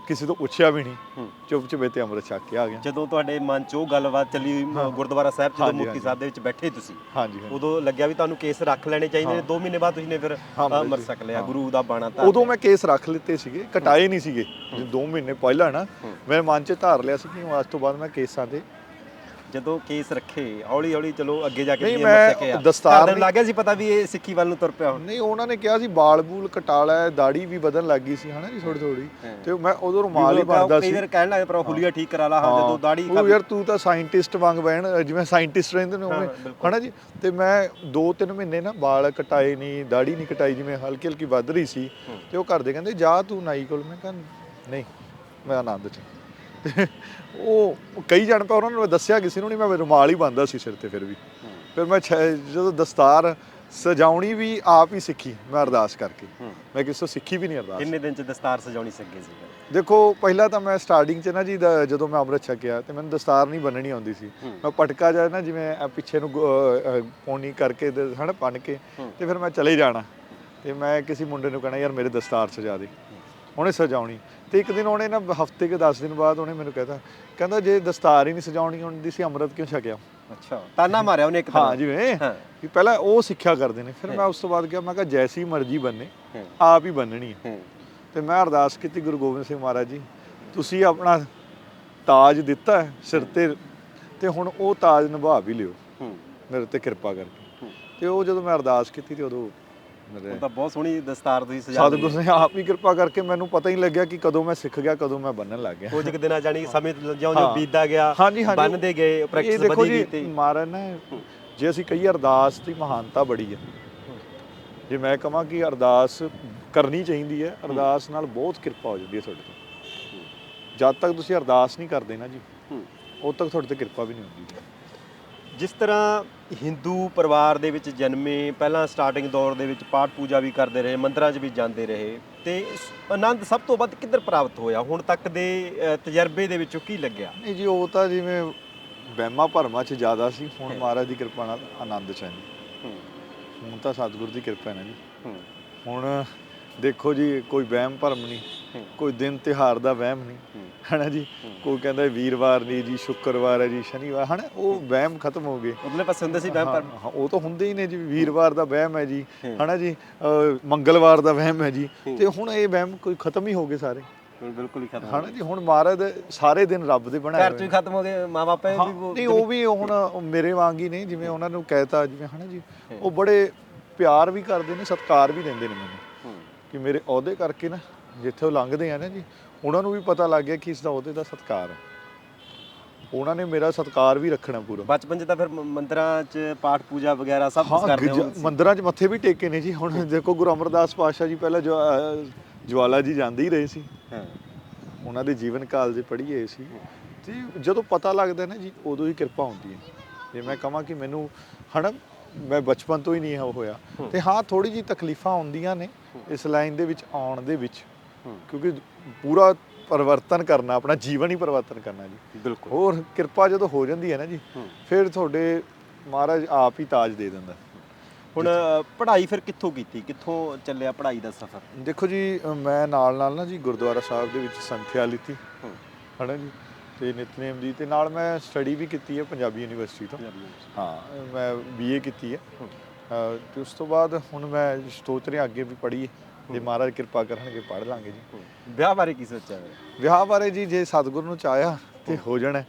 ਕਿਸੇ ਤੋਂ ਪੁੱਛਿਆ ਵੀ ਨਹੀਂ ਚੁੱਪ ਚੁਪੇ ਤੇ ਅੰਮ੍ਰਿਤ ਛਕ ਕੇ ਆ ਗਿਆ ਜਦੋਂ ਤੁਹਾਡੇ ਮਨ 'ਚ ਉਹ ਗੱਲਬਾਤ ਚੱਲੀ। ਗੁਰਦੁਆਰਾ ਸਾਹਿਬ ਜਦੋਂ ਮੁਕਤੀ। ਸਾਹਿਬ ਦੇ ਵਿੱਚ ਬੈਠੇ ਤੁਸੀਂ ਹਾਂਜੀ। ਉਦੋਂ ਲੱਗਿਆ ਵੀ ਤੁਹਾਨੂੰ ਕੇਸ ਰੱਖ ਲੈਣੇ ਚਾਹੀਦੇ ਨੇ ਹਾਂ। 2 ਮਹੀਨੇ ਬਾਅਦ ਤੁਸੀਂ ਨੇ ਫਿਰ ਹਾਂ, ਅ, ਮਰ ਜੀ। ਸਕ ਲਿਆ। ਗੁਰੂ ਦਾ ਬਾਣਾ ਤਾਂ ਉਦੋਂ ਮੈਂ ਕੇਸ ਰੱਖ ਲਿੱਤੇ ਸੀਗੇ ਕਟਾਏ ਨਹੀਂ ਸੀਗੇ ਜੇ 2 ਮਹੀਨੇ ਪਹਿਲਾਂ ਨਾ। ਮੈਂ ਮਨ 'ਚ ਧਾਰ ਲਿਆ ਸੀ ਕਿ ਅੱਜ ਤੋਂ ਬਾਅਦ ਮੈਂ ਕੇਸਾਂ ਦੇ ਜਦੋਂ ਕੇਸ ਰੱਖੇ ਹੌਲੀ ਹੌਲੀ ਚਲੋ ਅੱਗੇ ਜਾ ਕੇ ਨਹੀਂ, ਮੈਂ ਦਸਤਾਰ ਨਹੀਂ- ਲੱਗਿਆ ਸੀ ਪਤਾ ਵੀ ਇਹ ਸਿੱਖੀ ਵੱਲ ਨੂੰ ਤੁਰ ਪਿਆ ਹੁਣ। ਨਹੀਂ ਉਹਨਾਂ ਨੇ ਕਿਹਾ ਸੀ ਬਾਲ ਬੂਲ ਕਟਾ ਲੈ ਦਾੜੀ ਵੀ ਵਧਣ ਲੱਗ ਗਈ ਸੀ ਹਨਾ ਜੀ ਥੋੜੀ ਥੋੜੀ। ਤੇ ਮੈਂ ਉਦੋਂ ਰੁਮਾਲ ਹੀ ਕਈ ਸੀ। ਵਾਰ ਕਹਿਣ ਲੱਗੇ ਪਰ ਹੁਲੀਆ ਠੀਕ ਕਰਾ ਲਾ ਹਾਂ ਜਦੋਂ ਦਾੜੀ ਉਹ ਯਾਰ ਤੂੰ ਤਾਂ ਸਾਇੰਟਿਸਟ ਵਾਂਗ ਬੈਣ ਜਿਵੇਂ ਸਾਇੰਟਿਸਟ ਰਹਿੰਦੇ ਨੇ ਉਵੇਂ। ਹਨਾ ਜੀ? ਤੇ ਮੈਂ 2-3 ਮਹੀਨੇ ਨਾ ਵਾਲ ਕਟਾਏ ਨਹੀਂ ਦਾੜੀ ਨਹੀਂ ਕਟਾਈ ਜਿਵੇਂ ਹਲਕੀ ਹਲਕੀ ਵੱਧ ਰਹੀ ਸੀ। ਤੇ ਉਹ ਘਰ ਦੇ ਕਹਿੰਦੇ ਜਾ ਤੂੰ ਨਾਈ ਕੋਲ। ਮੈਂ ਕਿਹਾ ਨਹੀਂ ਮੈਂ ਆਨੰਦ ਚ ਉਹ ਕਈ ਜਾਣ ਪਾ ਉਹਨਾਂ ਨੂੰ ਮੈਂ ਦੱਸਿਆ ਕਿਸੇ ਨੂੰ ਨਹੀਂ ਮੈਂ ਰੁਮਾਲ ਹੀ ਬੰਨਦਾ ਸੀ ਸਿਰ ਤੇ ਫਿਰ ਵੀ ਫਿਰ ਮੈਂ ਜਦੋਂ ਦਸਤਾਰ ਸਜਾਉਣੀ ਵੀ ਆਪ ਹੀ ਸਿੱਖੀ ਮੈਂ ਅਰਦਾਸ ਕਰਕੇ। ਮੈਂ ਕਿਸੇ ਤੋਂ ਸਿੱਖੀ ਵੀ ਨਹੀਂ ਅਰਦਾਸ ਕਿੰਨੇ ਦਿਨ ਚ ਦਸਤਾਰ ਸਜਾਉਣੀ ਸਕੇ ਸੀ? ਦੇਖੋ ਪਹਿਲਾਂ ਤਾਂ ਮੈਂ ਸਟਾਰਟਿੰਗ 'ਚ ਨਾ ਜੀ ਜਦੋਂ ਮੈਂ ਅੰਮ੍ਰਿਤ ਛਕਿਆ ਤੇ ਮੈਨੂੰ ਦਸਤਾਰ ਨਹੀਂ ਬੰਨਣੀ ਆਉਂਦੀ ਸੀ। ਮੈਂ ਪਟਕਾ ਜਾ ਨਾ ਜਿਵੇਂ ਪਿੱਛੇ ਨੂੰ ਪੌਣੀ ਕਰਕੇ ਹਨਾ ਬੰਨ ਕੇ। ਤੇ ਫਿਰ ਮੈਂ ਚਲੇ ਜਾਣਾ ਤੇ ਮੈਂ ਕਿਸੇ ਮੁੰਡੇ ਨੂੰ ਕਹਣਾ ਯਾਰ ਮੇਰੇ ਦਸਤਾਰ ਸਜਾ ਦੇ ਉਹਨੇ ਸਜਾਉਣੀ। ਤੇ ਇੱਕ ਦਿਨ ਉਹਨੇ ਨਾ ਹਫ਼ਤੇ ਕੇ 10 ਦਿਨ ਬਾਅਦ ਉਹਨੇ ਮੈਨੂੰ ਕਹਿਤਾ ਕਹਿੰਦਾ ਜੇ ਦਸਤਾਰ ਹੀ ਨਹੀਂ ਸਜਾਉਣੀ ਹੁੰਦੀ ਸੀ ਅੰਮ੍ਰਿਤ ਕਿਉਂ ਛਕਿਆ? ਅੱਛਾ ਤਾਨਾ ਮਾਰਿਆ ਉਹਨੇ ਇੱਕ ਤਰ੍ਹਾਂ ਹਾਂ ਜਿਵੇਂ ਹਾਂ। ਵੀ ਪਹਿਲਾਂ ਉਹ ਸਿੱਖਿਆ ਕਰਦੇ ਨੇ ਫਿਰ ਮੈਂ ਉਸ ਤੋਂ ਬਾਅਦ ਕਿਹਾ ਮੈਂ ਕਿਹਾ ਜੈਸੀ ਮਰਜ਼ੀ ਬੰਨੇ ਆਪ ਹੀ ਬੰਨਣੀ ਹੈ। ਤੇ ਮੈਂ ਅਰਦਾਸ ਕੀਤੀ ਗੁਰੂ ਗੋਬਿੰਦ ਸਿੰਘ ਮਹਾਰਾਜ ਜੀ ਤੁਸੀਂ ਆਪਣਾ ਤਾਜ ਦਿੱਤਾ ਹੈ ਸਿਰ ਤੇ ਤੇ ਹੁਣ ਉਹ ਤਾਜ ਨਿਭਾ ਵੀ ਲਿਓ। ਮੇਰੇ ਤੇ ਕਿਰਪਾ ਕਰਕੇ। ਤੇ ਉਹ ਜਦੋਂ ਮੈਂ ਅਰਦਾਸ ਕੀਤੀ ਤੇ ਉਦੋਂ ਮੇਰੇ। ਉਹ ਤਾਂ ਬਹੁਤ ਸੋਹਣੀ ਦਸਤਾਰ ਤੁਸੀਂ ਸਜਾ ਸਤਿਗੁਰ ਨੇ ਆਪ ਹੀ ਕਿਰਪਾ ਕਰਕੇ ਮੈਨੂੰ ਪਤਾ ਹੀ ਨਹੀਂ ਲੱਗਿਆ ਕਿ ਕਦੋਂ ਮੈਂ ਸਿੱਖ ਗਿਆ ਕਦੋਂ ਮੈਂ ਬੰਨਣ ਲੱਗ ਗਿਆ। ਕੁਝ ਕੁ ਦਿਨਾਂ ਜਾਨੀ ਸਮੇਂ ਜਿਉਂ ਜਿਉਂ ਹਾਂ। ਬੀਤਦਾ ਗਿਆ ਹਾਂਜੀ, ਹਾਂਜੀ। ਬੰਨਦੇ ਗਏ ਇਹ ਪ੍ਰੈਕਟਿਸ ਦੇਖੋ ਵਧੀ ਜੀ ਗਈ ਤੇ। ਮਹਾਰਾਜ ਨੇ ਜੇ ਅਸੀਂ ਕਹੀਏ ਅਰਦਾਸ ਦੀ ਮਹਾਨਤਾ ਬੜੀ ਹੈ। ਜੇ ਮੈਂ ਕਹਾਂ ਕਿ ਅਰਦਾਸ ਕਰਨੀ ਚਾਹੀਦੀ ਹੈ ਅਰਦਾਸ ਨਾਲ ਬਹੁਤ ਕਿਰਪਾ ਹੋ ਜਾਂਦੀ ਹੈ ਤੁਹਾਡੇ ਤੇ। ਜਦ ਤੱਕ ਤੁਸੀਂ ਅਰਦਾਸ ਨਹੀਂ ਕਰਦੇ ਨਾ ਜੀ ਹੂੰ। ਉਦੋਂ ਤੱਕ ਤੁਹਾਡੇ ਤੇ ਕਿਰਪਾ ਵੀ ਨਹੀਂ ਹੁੰਦੀ। ਜਿਸ ਤਰ੍ਹਾਂ ਹਿੰਦੂ ਪਰਿਵਾਰ ਦੇ ਵਿੱਚ ਜਨਮੇ ਪਹਿਲਾਂ ਸਟਾਰਟਿੰਗ ਦੌਰ ਦੇ ਵਿੱਚ ਪਾਠ ਪੂਜਾ ਵੀ ਕਰਦੇ ਰਹੇ ਮੰਦਰਾਂ 'ਚ ਵੀ ਜਾਂਦੇ ਰਹੇ। ਤੇ ਆਨੰਦ ਸਭ ਤੋਂ ਵੱਧ ਕਿੱਧਰ ਪ੍ਰਾਪਤ ਹੋਇਆ? ਹੁਣ ਤੱਕ ਦੇ ਤਜਰਬੇ ਦੇ ਵਿੱਚੋਂ ਕੀ ਲੱਗਿਆ? ਨਹੀਂ ਜੀ ਉਹ ਤਾਂ ਜਿਵੇਂ ਵਹਿਮਾਂ ਭਰਮਾਂ 'ਚ ਜ਼ਿਆਦਾ ਸੀ ਹੁਣ ਮਹਾਰਾਜ ਦੀ ਕਿਰਪਾ ਨਾਲ ਆਨੰਦ ਚ ਹੈ। ਹੁਣ ਤਾਂ ਸਤਿਗੁਰ ਦੀ ਕਿਰਪਾ ਹੈ ਨਾ ਜੀ। ਹੂੰ। ਹੁਣ ਦੇਖੋ ਜੀ ਕੋਈ ਵਹਿਮ ਭਰਮ ਨਹੀਂ ਹੂੰ। ਕੋਈ ਦਿਨ ਤਿਹਾਰ ਦਾ ਵਹਿਮ ਨਹੀਂ ਹੂੰ। ਹਨਾ ਜੀ? ਕੋਈ ਕਹਿੰਦਾ ਵੀਰਵਾਰ ਨਹੀਂ ਜੀ ਸ਼ੁੱਕਰਵਾਰ ਹੈ ਜੀ ਸ਼ਨੀਵਾਰ ਹਨਾ? ਉਹ ਵਹਿਮ ਖਤਮ ਹੋ ਗਏ। ਉਧਰਲੇ ਪਾਸੇ ਹੁੰਦੇ ਸੀ ਵਹਿਮ ਪਰ ਹਾਂ, ਹਾਂ, ਉਹ ਤਾਂ ਹੁੰਦੇ ਹੀ ਨੇ ਜੀ ਵੀਰਵਾਰ ਦਾ ਵਹਿਮ ਹੈ ਜੀ ਹੂੰ। ਹਨਾ ਜੀ? ਮੰਗਲਵਾਰ ਦਾ ਵਹਿਮ ਹੈ ਜੀ। ਹੂੰ। ਤੇ ਹੁਣ ਇਹ ਵਹਿਮ ਕੋਈ ਖਤਮ ਹੀ ਹੋ ਗਏ ਸਾਰੇ। ਬਿਲਕੁਲ ਹੀ ਖਤਮ ਹਨਾ ਜੀ? ਹੁਣ ਮਹਾਰਾਜ ਸਾਰੇ ਦਿਨ ਰੱਬ ਦੇ ਬਣਾਏ ਘਰ ਵੀ ਖਤਮ ਹੋ ਗਏ ਮਾਪੇ ਹਾਂ, ਵੀ ਨਹੀਂ ਉਹ ਵੀ ਹੁਣ ਮੇਰੇ ਵਾਂਗ ਹੀ ਨਹੀਂ ਜਿਵੇਂ ਉਹਨਾਂ ਨੂੰ ਕਹਿਤਾ ਜਿਵੇਂ ਹਨਾ ਜੀ? ਉਹ ਬੜੇ ਪਿਆਰ ਵੀ ਕਰਦੇ ਨੇ ਸਤਿਕਾਰ ਵੀ ਦਿੰਦੇ ਨੇ ਮੈਨੂੰ। ਹੂੰ ਕਿ ਮੇਰੇ ਅਹੁਦੇ ਕਰਕੇ ਨਾ ਜਿੱਥੇ ਉਹ ਲੰਘਦੇ ਆ ਨਾ ਜੀ ਉਹਨਾਂ ਨੂੰ ਵੀ ਪਤਾ ਲੱਗ ਗਿਆ ਕਿ ਇਸ ਦਾ ਅਹੁਦੇ ਦਾ ਸਤਿਕਾਰ ਹੈ। ਉਹਨਾਂ ਨੇ ਮੇਰਾ ਸਤਿਕਾਰ ਵੀ ਰੱਖਣਾ ਪੂਰਾ। ਬਚਪਨ 'ਚ ਤਾਂ ਫਿਰ ਮ- ਮੰਦਰਾਂ 'ਚ ਪਾਠ ਪੂਜਾ ਵਗੈਰਾ ਸਭ ਕੁਝ ਹਾਂ ਕਰਦੇ ਹੋ ਮੰਦਿਰਾਂ 'ਚ ਮੱਥੇ ਵੀ ਟੇਕੇ ਨੇ ਜੀ। ਹੁਣ ਦੇਖੋ ਗੁਰੂ ਅਮਰਦਾਸ ਪਾਤਸ਼ਾਹ ਜੀ ਪਹਿਲਾਂ ਜੋ ਅਹ, ਜਵਾਲਾ ਜੀ ਜਾਂਦੇ ਹੀ ਰਹੇ ਸੀ। ਹਾਂ। ਉਹਨਾਂ ਦੇ ਜੀਵਨ ਕਾਲ ਦੇ ਪੜ੍ਹੀਏ ਸੀ। ਤੇ ਜਦੋਂ ਪਤਾ ਲੱਗਦਾ ਨਾ ਜੀ ਉਦੋਂ ਹੀ ਕਿਰਪਾ ਹੁੰਦੀ ਹੈ। ਜੇ ਮੈਂ ਕਹਾਂ ਕਿ ਮੈਨੂੰ ਹਨਾ ਮੈਂ ਬਚਪਨ ਤੋਂ ਹੀ ਨਹੀਂ ਹੋਇਆ। ਤੇ ਹਾਂ ਥੋੜੀ ਜੀ ਤਕਲੀਫਾਂ ਆਉਂਦੀਆਂ ਨੇ ਇਸ ਲਾਈਨ ਦੇ ਵਿੱਚ ਆਉਣ ਦੇ ਵਿੱਚ। ਕਿਉਂਕਿ ਪੂਰਾ ਪਰਿਵਰਤਨ ਕਰਨਾ ਆਪਣਾ ਜੀਵਨ ਹੀ ਪਰਿਵਰਤਨ ਕਰਨਾ ਜੀ। ਬਿਲਕੁਲ। ਹੋਰ ਕਿਰਪਾ ਜਦੋਂ ਹੋ ਜਾਂਦੀ ਹੈ ਨਾ ਜੀ। ਫਿਰ ਤੁਹਾਡੇ ਮਹਾਰਾਜ ਆਪ ਹੀ ਤਾਜ ਦੇ ਦਿੰਦਾ। ਹੁਣ ਪੜ੍ਹਾਈ ਫਿਰ ਕਿੱਥੋਂ ਕੀਤੀ? ਕਿੱਥੋਂ ਚੱਲਿਆ ਪੜ੍ਹਾਈ ਦਾ ਸਫ਼ਰ? ਦੇਖੋ ਜੀ ਮੈਂ ਨਾਲ ਨਾਲ ਨਾ ਜੀ ਗੁਰਦੁਆਰਾ ਸਾਹਿਬ ਦੇ ਵਿੱਚ ਸੰਥਿਆ ਲਿੱਤੀ ਹੂੰ। ਹਨਾ ਜੀ? ਤੇ ਨਿਤਨੇਮ ਦੀ ਤੇ ਨਾਲ ਮੈਂ ਸਟੱਡੀ ਵੀ ਕੀਤੀ ਹੈ ਪੰਜਾਬੀ ਯੂਨੀਵਰਸਿਟੀ ਤੋਂ। ਹਾਂ ਮੈਂ ਬੀਏ ਕੀਤੀ ਹੈ। ਤੇ ਉਸ ਤੋਂ ਬਾਅਦ ਹੁਣ ਮੈਂ ਸੋਚ ਰਿਹਾ ਅੱਗੇ ਵੀ ਪੜ੍ਹੀਏ ਜੇ ਮਹਾਰਾਜ ਕਿਰਪਾ ਕਰਨਗੇ ਪੜ੍ਹ ਲਾਂਗੇ ਜੀ। ਵਿਆਹ ਬਾਰੇ ਕੀ ਸੋਚਿਆ ਹੈ ਵਿਆਹ ਬਾਰੇ ਜੀ ਜੇ ਸਤਿਗੁਰ ਨੂੰ ਚਾਹਿਆ ਤੇ ਹੋ। ਜਾਣਾ।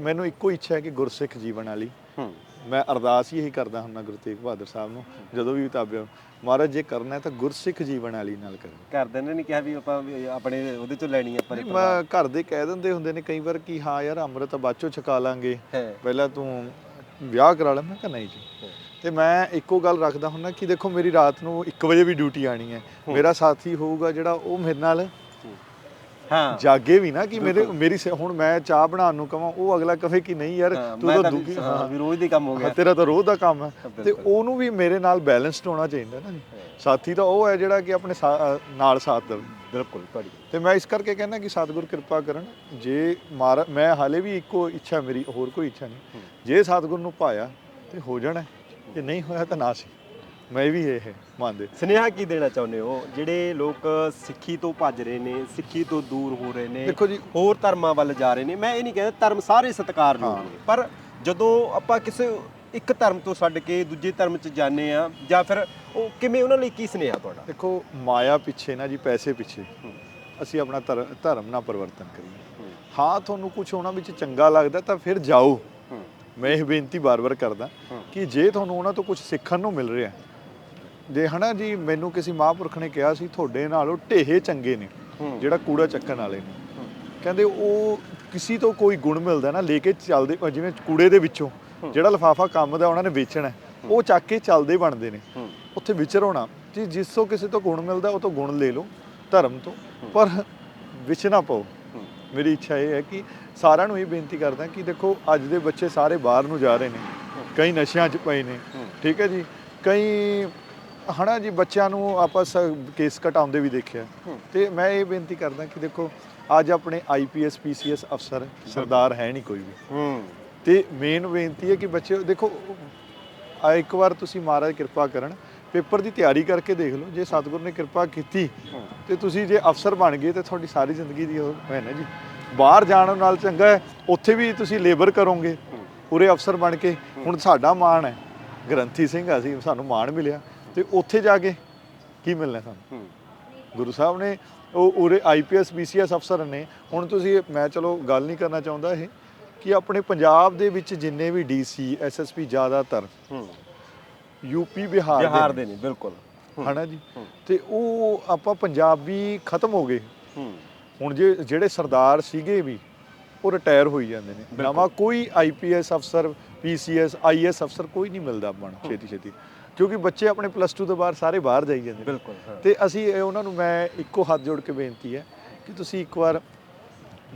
ਮੈਨੂੰ ਇੱਕੋ ਇੱਛਾ ਹੈ ਕਿ ਗੁਰਸਿੱਖ ਜੀਵਨ ਵਾਲੀ ਹੂੰ। ਮੈਂ ਅਰਦਾਸ ਹੀ ਇਹੀ ਕਰਦਾ ਹੁੰਦਾ ਗੁਰੂ ਤੇਗ ਬਹਾਦਰ ਸਾਹਿਬ ਨੂੰ ਜਦੋਂ ਵੀ ਤਾਬਿਆ ਮਹਾਰਾਜ ਜੇ ਕਰਨਾ ਹੈ ਤਾਂ ਗੁਰਸਿੱਖ ਜੀਵਨ ਵਾਲੀ ਨਾਲ ਕਰੋ। ਘਰਦਿਆਂ ਨੇ ਨਹੀਂ ਕਿਹਾ ਵੀ ਆਪਾਂ ਵੀ ਆਪਣੇ ਉਹਦੇ ਚੋਂ ਲੈਣੀ ਆ ਪਰ ਨਹੀਂ, ਮੈਂ ਘਰ ਦੇ ਕਹਿ ਦਿੰਦੇ ਹੁੰਦੇ ਨੇ ਕਈ ਵਾਰ ਕਿ ਹਾਂ ਯਾਰ ਅੰਮ੍ਰਿਤ ਬਾਚੋ ਛਕਾ ਲਾਂਗੇ। ਹੈ। ਪਹਿਲਾਂ ਤੂੰ ਵਿਆਹ ਕਰਾ ਲੈ। ਮੈਂ ਕਿਹਾ ਨਹੀਂ ਜੀ। ਤੇ ਮੈਂ ਇੱਕੋ ਗੱਲ ਰੱਖਦਾ ਹੁੰਦਾ ਕਿ ਦੇਖੋ ਮੇਰੀ ਰਾਤ ਨੂੰ 1 ਵਜੇ ਵੀ ਡਿਊਟੀ ਆਣੀ ਹੈ। ਮੇਰਾ ਸਾਥੀ ਹੋਊਗਾ ਜਿਹੜਾ ਉਹ ਮੇਰੇ ਨਾਲ ਜਾਗੇ ਵੀ ਨਾ ਕਿ ਮੇਰੇ ਮੇਰੀ ਹੁਣ ਮੈਂ ਚਾਹ ਬਣਾਉਣ ਨੂੰ ਕਹਾਂ ਉਹ ਅਗਲਾ ਕਹੇ ਕਿ ਨਹੀਂ ਯਾਰ ਤੂੰ ਤਾਂ ਦੁਖੀ ਹਾਂ ਵੀ ਰੋਜ਼ ਦੀ ਕੰਮ ਹੋ ਗਿਆ। ਤੇਰਾ ਤਾਂ ਰੋਜ਼ ਦਾ ਕੰਮ ਹੈ। ਤੇ। ਉਹਨੂੰ ਵੀ ਮੇਰੇ ਨਾਲ ਬੈਲੈਂਸਡ ਹੋਣਾ ਚਾਹੀਦਾ ਨਾ ਸਾਥੀ ਤਾਂ ਉਹ ਹੈ ਜਿਹੜਾ ਕਿ ਆਪਣੇ ਨਾਲ ਸਾਥ ਦੇਵੇ ਬਿਲਕੁਲ ਤੁਹਾਡੀ ਤੇ ਮੈਂ ਇਸ ਕਰਕੇ ਕਹਿੰਦਾ ਕਿ ਸਤਿਗੁਰ ਕਿਰਪਾ ਕਰਨ ਜੇ ਮੈਂ ਹਾਲੇ ਵੀ ਇੱਕੋ ਇੱਛਾ ਮੇਰੀ ਹੋਰ ਕੋਈ ਇੱਛਾ ਨਹੀਂ। ਜੇ ਸਤਿਗੁਰ ਨੂੰ ਪਾਇਆ ਤੇ ਹੋ ਜਾਣਾ ਜੇ ਨਹੀਂ ਹੋਇਆ ਤਾਂ ਨਾ ਸੀ। ਮੈਂ ਵੀ ਇਹ ਮੰਨਦੇ। ਸੁਨੇਹਾ ਕੀ ਦੇਣਾ ਚਾਹੁੰਦੇ ਹੋ? ਜਿਹੜੇ ਲੋਕ ਸਿੱਖੀ ਤੋਂ ਭੱਜ ਰਹੇ ਨੇ ਸਿੱਖੀ ਤੋਂ ਦੂਰ ਹੋ ਰਹੇ ਨੇ ਦੇਖੋ ਜੀ। ਹੋਰ ਧਰਮਾਂ ਵੱਲ ਜਾ ਰਹੇ ਨੇ ਮੈਂ ਇਹ ਨਹੀਂ ਕਹਿੰਦਾ ਧਰਮ ਸਾਰੇ ਸਤਿਕਾਰਯੋਗ ਹਾਂ। ਨੇ ਪਰ ਜਦੋਂ ਆਪਾਂ ਕਿਸੇ ਇੱਕ ਧਰਮ ਤੋਂ ਛੱਡ ਕੇ ਦੂਜੇ ਧਰਮ 'ਚ ਜਾਂਦੇ ਆ ਜਾਂ ਫਿਰ ਉਹ ਕਿਵੇਂ ਉਹਨਾਂ ਲਈ ਕੀ ਸੁਨੇਹਾ ਤੁਹਾਡਾ? ਦੇਖੋ ਮਾਇਆ ਪਿੱਛੇ ਨਾ ਜੀ ਪੈਸੇ ਪਿੱਛੇ। ਅਸੀਂ ਆਪਣਾ ਧਰ- ਧਰਮ ਨਾਲ ਪਰਿਵਰਤਨ ਕਰੀਏ। ਹਾਂ। ਤੁਹਾਨੂੰ ਕੁਝ ਉਹਨਾਂ ਵਿੱਚ ਚੰਗਾ ਲੱਗਦਾ ਤਾਂ ਫਿਰ ਜਾਓ। ਮੈਂ ਇਹ ਬੇਨਤੀ ਬਾਰ-ਬਾਰ ਕਰਦਾ ਕਿ ਜੇ ਤੁਹਾਨੂੰ ਉਹਨਾਂ ਤੋਂ ਕੁਝ ਸਿੱਖਣ ਨੂੰ ਮਿਲ ਰਿਹਾ ਜੇ ਹਨਾ ਜੀ ਮੈਨੂੰ ਕਿਸੇ ਮਹਾਂਪੁਰਖ ਨੇ ਕਿਹਾ ਸੀ ਤੁਹਾਡੇ ਨਾਲੋਂ ਢੇਹੇ ਚੰਗੇ ਨੇ। ਜਿਹੜਾ ਕੂੜਾ ਚੱਕਣ ਵਾਲੇ ਨੇ। ਕਹਿੰਦੇ ਉਹ ਕਿਸੇ ਤੋਂ ਕੋਈ ਗੁਣ ਮਿਲਦਾ ਨਾ ਲੈ ਕੇ ਚੱਲਦੇ ਜਿਵੇਂ ਕੂੜੇ ਦੇ ਵਿੱਚੋਂ ਜਿਹੜਾ ਲਫਾਫਾ ਕੰਮ ਦਾ ਉਹਨਾਂ ਨੇ ਵੇਚਣਾ ਉਹ ਚੱਕ ਕੇ ਚੱਲਦੇ ਬਣਦੇ ਨੇ। ਉੱਥੇ ਵਿਚਰੋਣਾ ਜੀ ਜਿਸ ਤੋਂ ਕਿਸੇ ਤੋਂ ਗੁਣ ਮਿਲਦਾ ਉਹ ਤੋਂ ਗੁਣ ਲੈ ਲਓ ਧਰਮ ਤੋਂ। ਪਰ ਵਿੱਚ ਨਾ ਪਾਓ। ਮੇਰੀ ਇੱਛਾ ਇਹ ਹੈ ਕਿ ਸਾਰਿਆਂ ਨੂੰ ਇਹ ਬੇਨਤੀ ਕਰਦਾ ਕਿ ਦੇਖੋ ਅੱਜ ਦੇ ਬੱਚੇ ਸਾਰੇ ਬਾਹਰ ਨੂੰ ਜਾ ਰਹੇ ਨੇ। ਕਈ ਨਸ਼ਿਆਂ 'ਚ ਪਏ ਨੇ। ਠੀਕ ਹੈ ਜੀ। ਕਈ ਹਨਾ ਜੀ ਬੱਚਿਆਂ ਨੂੰ ਆਪਾਂ ਕੇਸ ਕਟਾਉਂਦੇ ਵੀ ਦੇਖਿਆ। ਤੇ ਮੈਂ ਇਹ ਬੇਨਤੀ ਕਰਦਾ ਕਿ ਦੇਖੋ ਅੱਜ ਆਪਣੇ ਆਈਪੀਐਸ ਪੀਸੀਐਸ ਅਫਸਰ ਸਰਦਾਰ ਹੈ ਨਹੀਂ ਕੋਈ ਵੀ। ਤੇ ਮੇਨ ਬੇਨਤੀ ਹੈ ਕਿ ਬੱਚੇ ਦੇਖੋ ਆ ਇੱਕ ਵਾਰ ਤੁਸੀਂ ਮਹਾਰਾਜ ਕਿਰਪਾ ਕਰਨ ਪੇਪਰ ਦੀ ਤਿਆਰੀ ਕਰਕੇ ਦੇਖ ਲਓ ਜੇ ਸਤਿਗੁਰ ਨੇ ਕਿਰਪਾ ਕੀਤੀ ਤੇ ਤੁਸੀਂ ਜੇ ਅਫਸਰ ਬਣ ਗਏ ਤੇ ਤੁਹਾਡੀ ਸਾਰੀ ਜ਼ਿੰਦਗੀ ਦੀ ਉਹ ਹੈ ਨਾ ਜੀ। ਬਾਹਰ ਜਾਣ ਨਾਲ ਚੰਗਾ ਹੈ ਉੱਥੇ ਵੀ ਤੁਸੀਂ ਲੇਬਰ ਕਰੋਗੇ। ਪੂਰੇ ਅਫਸਰ ਬਣ ਕੇ ਹੁਣ ਸਾਡਾ ਮਾਣ ਹੈ। ਗ੍ਰੰਥੀ ਸਿੰਘ ਆ ਸੀ ਸਾਨੂੰ ਮਾਣ ਮਿਲਿਆ। ਤੇ ਉੱਥੇ ਜਾ ਕੇ ਕੀ ਮਿਲਣਾ ਸਾਨੂੰ? ਗੁਰੂ ਸਾਹਿਬ ਨੇ ਉਹ ਉਰੇ ਆਈਪੀਐਸ ਬੀਸੀਐਸ ਅਫਸਰ ਨੇ। ਹੁਣ ਤੁਸੀਂ ਮੈਂ ਚਲੋ ਗੱਲ ਨਹੀਂ ਕਰਨਾ ਚਾਹੁੰਦਾ ਇਹ ਕਿ ਆਪਣੇ ਪੰਜਾਬ ਦੇ ਵਿੱਚ ਜਿੰਨੇ ਵੀ ਡੀਸੀ ਐਸਐਸਪੀ ਜ਼ਿਆਦਾਤਰ ਹੂੰ। ਯੂਪੀ ਬਿਹਾਰ ਬਿਹਾਰ ਦੇ ਨੇ ਬਿਲਕੁਲ। ਹਨਾ ਜੀ? ਤੇ ਉਹ ਆਪਾਂ ਪੰਜਾਬੀ ਖਤਮ ਹੋ ਗਏ। ਹੁਣ ਜੇ ਜਿਹੜੇ ਸਰਦਾਰ ਸੀਗੇ ਵੀ ਉਹ ਰਿਟਾਇਰ ਹੋਈ ਜਾਂਦੇ ਨੇ। ਨਵਾਂ ਕੋਈ ਆਈਪੀਐਸ ਅਫਸਰ ਪੀਸੀਐਸ ਆਈਐਸ ਅਫਸਰ ਕੋਈ ਨਹੀਂ ਮਿਲਦਾ ਆਪਾਂ ਛੇਤੀ ਛੇਤੀ ਕਿਉਂਕਿ ਬੱਚੇ ਆਪਣੇ ਪਲੱਸ 2 ਤੋਂ ਬਾਅਦ ਸਾਰੇ ਬਾਹਰ ਜਾਈ ਜਾਂਦੇ ਨੇ। ਬਿਲਕੁਲ ਹਾਂ। ਤੇ ਅਸੀਂ ਇਹ ਉਹਨਾਂ ਨੂੰ ਮੈਂ ਇੱਕੋ ਹੱਥ ਜੋੜ ਕੇ ਬੇਨਤੀ ਹੈ ਕਿ ਤੁਸੀਂ ਇੱਕ ਵਾਰ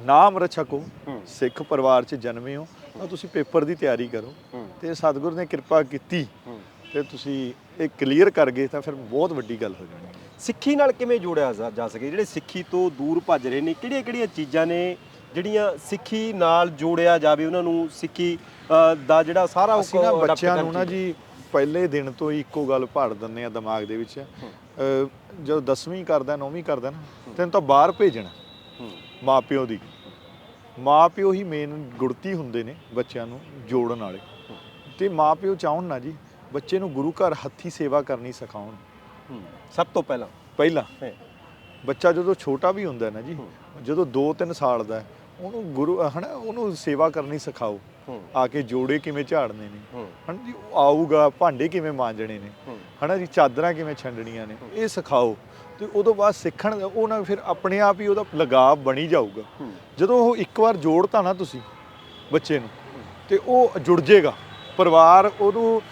ਨਾਮ ਰਛਕੋ ਹੂੰ। ਸਿੱਖ ਪਰਿਵਾਰ 'ਚ ਜਨਮੇ ਹੋ ਤਾਂ ਤੁਸੀਂ ਪੇਪਰ ਦੀ ਤਿਆਰੀ ਕਰੋ ਹੂੰ। ਤੇ ਸਤਿਗੁਰ ਨੇ ਕਿਰਪਾ ਕੀਤੀ ਹੂੰ। ਤੇ ਤੁਸੀਂ ਇਹ ਕਲੀਅਰ ਕਰ ਗਏ ਤਾਂ ਫਿਰ ਬਹੁਤ ਵੱਡੀ ਗੱਲ ਹੋ ਜਾਣੀ। ਸਿੱਖੀ ਨਾਲ ਕਿਵੇਂ ਜੋੜਿਆ ਜਾ- ਜਾ ਸਕੇ? ਜਿਹੜੇ ਸਿੱਖੀ ਤੋਂ ਦੂਰ ਭੱਜ ਰਹੇ ਨੇ ਕਿਹੜੀਆਂ ਕਿਹੜੀਆਂ ਚੀਜ਼ਾਂ ਨੇ ਜਿਹੜੀਆਂ ਸਿੱਖੀ ਨਾਲ ਜੋੜਿਆ ਜਾਵੇ ਉਹਨਾਂ ਨੂੰ ਸਿੱਖੀ ਅ, ਦਾ ਜਿਹੜਾ ਸਾਰਾ ਉਹ ਅਸੀਂ ਨਾ adopt ਬੱਚਿਆਂ ਨੂੰ ਨਾ ਜੀ ਪਹਿਲੇ ਦਿਨ ਤੋਂ ਹੀ ਇੱਕੋ ਗੱਲ ਭੜ ਦਿੰਦੇ ਆ ਦਿਮਾਗ ਦੇ ਵਿੱਚ। ਜਦੋਂ 10ਵੀਂ ਕਰਦਾ 9ਵੀਂ ਕਰਦਾ ਨਾ ਤੈਨੂੰ ਤਾਂ ਬਾਹਰ ਭੇਜਣਾ। ਮਾਪਿਓ ਦੀ। ਮਾਪਿਓ ਹੀ ਮੇਨ ਗੁੜਤੀ ਹੁੰਦੇ ਨੇ ਬੱਚਿਆਂ ਨੂੰ ਜੋੜਨ ਵਾਲੇ। ਤੇ ਮਾਪਿਓ ਚਾਹਣ ਨਾ ਜੀ ਬੱਚੇ ਨੂੰ ਗੁਰੂ ਘਰ ਹੱਥੀ ਸੇਵਾ ਕਰਨੀ ਸਿਖਾਉਣ। ਸਭ ਤੋਂ ਪਹਿਲਾਂ? ਪਹਿਲਾਂ। ਬੱਚਾ ਜਦੋਂ ਛੋਟਾ ਵੀ ਹੁੰਦਾ ਨਾ ਜੀ। ਜਦੋਂ 2-3 ਸਾਲ ਦਾ ਹੈ, ਉਹਨੂੰ ਗੁਰੂ ਹਨਾ ਉਹਨੂੰ ਸੇਵਾ ਕਰਨੀ ਸਿਖਾਓ। ਆ ਕੇ ਜੋੜੇ ਕਿਵੇਂ ਝਾੜਨੇ ਨੇ। ਹਨਾ ਜੀ ਉਹ ਆਊਗਾ ਭਾਂਡੇ ਕਿਵੇਂ ਮਾਂਜਣੇ ਨੇ। ਹਨਾ ਜੀ ਚਾਦਰਾਂ ਕਿਵੇਂ ਛੰਡਣੀਆਂ ਨੇ ਇਹ ਸਿਖਾਓ। ਤੇ ਉਦੋਂ ਬਾਅਦ ਸਿੱਖਣ ਉਹ ਨਾ ਫਿਰ ਆਪਣੇ ਆਪ ਹੀ ਉਹਦਾ ਲਗਾਵ ਬਣੀ ਜਾਊਗਾ। ਜਦੋਂ ਉਹ ਇੱਕ ਵਾਰ ਜੋੜਤਾ ਨਾ ਤੁਸੀਂ ਬੱਚੇ ਨੂੰ ਤੇ ਉਹ ਜੁੜ ਜਾਏਗਾ ਪਰਿਵਾਰ ਉਹਨੂੰ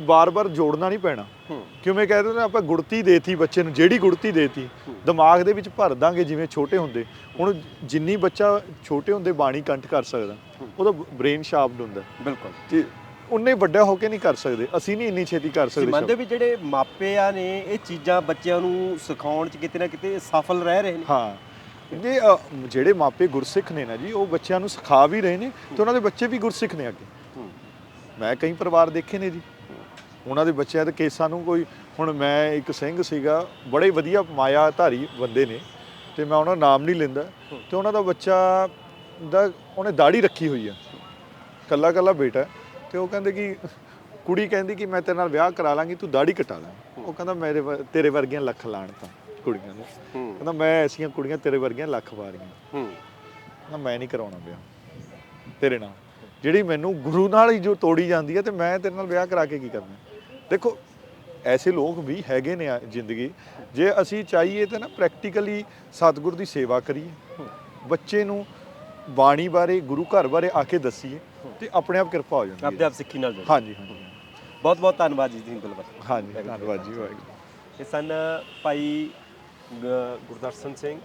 ਬਾਰ-ਬਾਰ ਜੋੜਨਾ ਨਹੀਂ ਪੈਣਾ। ਕਿਵੇਂ ਕਹਿੰਦੇ ਨੇ ਆਪਾਂ ਗੁੜਤੀ ਦੇਤੀ ਬੱਚੇ ਨੂੰ ਜਿਹੜੀ ਗੁੜਤੀ ਦੇਤੀ ਦਿਮਾਗ ਦੇ ਵਿੱਚ ਭਰ ਦਾਂਗੇ ਜਿਵੇਂ ਛੋਟੇ ਹੁੰਦੇ। ਹੁਣ ਜਿੰਨੀ ਬੱਚਾ ਛੋਟੇ ਹੁੰਦੇ ਬਾਣੀ ਕੰਠ ਕਰ ਸਕਦਾ ਉਹਦਾ ਬ੍ਰੇਨ ਸ਼ਾਰਪਡ ਹੁੰਦਾ। ਬਿਲਕੁਲ। ਤੇ ਉਨੇ ਵੱਡਾ ਹੋ ਕੇ ਨਹੀਂ ਕਰ ਸਕਦੇ ਅਸੀਂ ਨਹੀਂ ਇੰਨੀ ਛੇਤੀ ਕਰ ਸਕਦੇ ਮੰਨਦੇ ਵੀ ਜਿਹੜੇ ਮਾਪੇ ਆ ਨੇ ਇਹ ਚੀਜ਼ਾਂ ਬੱਚਿਆਂ ਨੂੰ ਸਿਖਾਉਣ ਚ ਕਿਤੇ ਨਾ ਕਿਤੇ ਸਫਲ ਰਹਿ ਰਹੇ ਨੇ। ਹਾਂ। ਜੇ ਜਿਹੜੇ ਮਾਪੇ ਗੁਰਸਿੱਖ ਨੇ ਨਾ ਜੀ ਉਹ ਬੱਚਿਆਂ ਨੂੰ ਸਿਖਾ ਵੀ ਰਹੇ ਨੇ ਤੇ ਉਹਨਾਂ ਦੇ ਬੱਚੇ ਵੀ ਗੁਰਸਿੱਖ ਨੇ ਅੱਗੇ। ਮੈਂ ਕਈ ਪਰਿਵਾਰ ਦੇਖੇ ਨੇ ਜੀ। ਉਹਨਾਂ ਦੇ ਬੱਚਿਆਂ ਦੇ ਕੇਸਾਂ ਨੂੰ ਕੋਈ ਹੁਣ ਮੈਂ ਇੱਕ ਸਿੰਘ ਸੀਗਾ ਬੜੇ ਵਧੀਆ ਮਾਇਆ ਧਾਰੀ ਬੰਦੇ ਨੇ ਤੇ ਮੈਂ ਉਹਨਾਂ ਦਾ ਨਾਮ ਨਹੀਂ ਲੈਂਦਾ ਤੇ ਉਹਨਾਂ ਦਾ ਬੱਚਾ ਦਾ ਉਹਨੇ ਦਾੜੀ ਰੱਖੀ ਹੋਈ ਆ। ਕੱਲਾ ਕੱਲਾ ਬੇਟਾ ਤੇ ਉਹ ਕਹਿੰਦੇ ਕਿ ਕੁੜੀ ਕਹਿੰਦੀ ਕਿ ਮੈਂ ਤੇਰੇ ਨਾਲ ਵਿਆਹ ਕਰਾ ਲਾਂਗੀ ਤੂੰ ਦਾੜੀ ਕਟਾ ਲੈ। ਉਹ ਕਹਿੰਦਾ ਮੇਰੇ ਤੇਰੇ ਵਰਗੀਆਂ ਲੱਖ ਲਾਣ ਤਾਂ ਕੁੜੀਆਂ ਨੂੰ। ਕਹਿੰਦਾ ਮੈਂ ਐਸੀਆਂ ਕੁੜੀਆਂ ਤੇਰੇ ਵਰਗੀਆਂ ਲੱਖ ਵਾਰੀਆਂ ਹੂੰ। ਨਾ ਮੈਂ ਨਹੀਂ ਕਰਾਉਣਾ ਵਿਆਹ। ਤੇਰੇ ਨਾਲ। ਜਿਹੜੀ ਮੈਨੂੰ ਗੁਰੂ ਨਾਲ ਹੀ ਜੋ ਤੋੜੀ ਜਾਂਦੀ ਹੈ ਤੇ ਮੈਂ ਤੇਰੇ ਨਾਲ ਵਿਆਹ ਕਰਾ ਕੇ ਕੀ ਕਰਨਾ? ਦੇਖੋ ਐਸੇ ਲੋਕ ਵੀ ਹੈਗੇ ਨੇ ਆ ਜ਼ਿੰਦਗੀ। ਜੇ ਅਸੀਂ ਚਾਹੀਏ ਤਾਂ ਨਾ ਪ੍ਰੈਕਟੀਕਲੀ ਸਤਿਗੁਰ ਦੀ ਸੇਵਾ ਕਰੀਏ। ਬੱਚੇ ਨੂੰ ਬਾਣੀ ਬਾਰੇ ਗੁਰੂ ਘਰ ਬਾਰੇ ਆ ਕੇ ਦੱਸੀਏ ਤੇ ਆਪਣੇ ਆਪ ਕਿਰਪਾ ਹੋ ਜਾਂਦੀ ਹੈ। ਆਪ ਸਿੱਖੀ ਨਾਲ ਜੁੜ। ਹਾਂਜੀ ਹਾਂਜੀ। ਬਹੁਤ ਬਹੁਤ ਧੰਨਵਾਦ ਜੀ ਦੀ ਗੱਲਬਾਤ ਹਾਂਜੀ ਧੰਨਵਾਦ ਜੀ ਵਾਹਿਗੁਰੂ। ਇਹ ਸਨ ਭਾਈ ਗੁਰਦਰਸ਼ਨ ਸਿੰਘ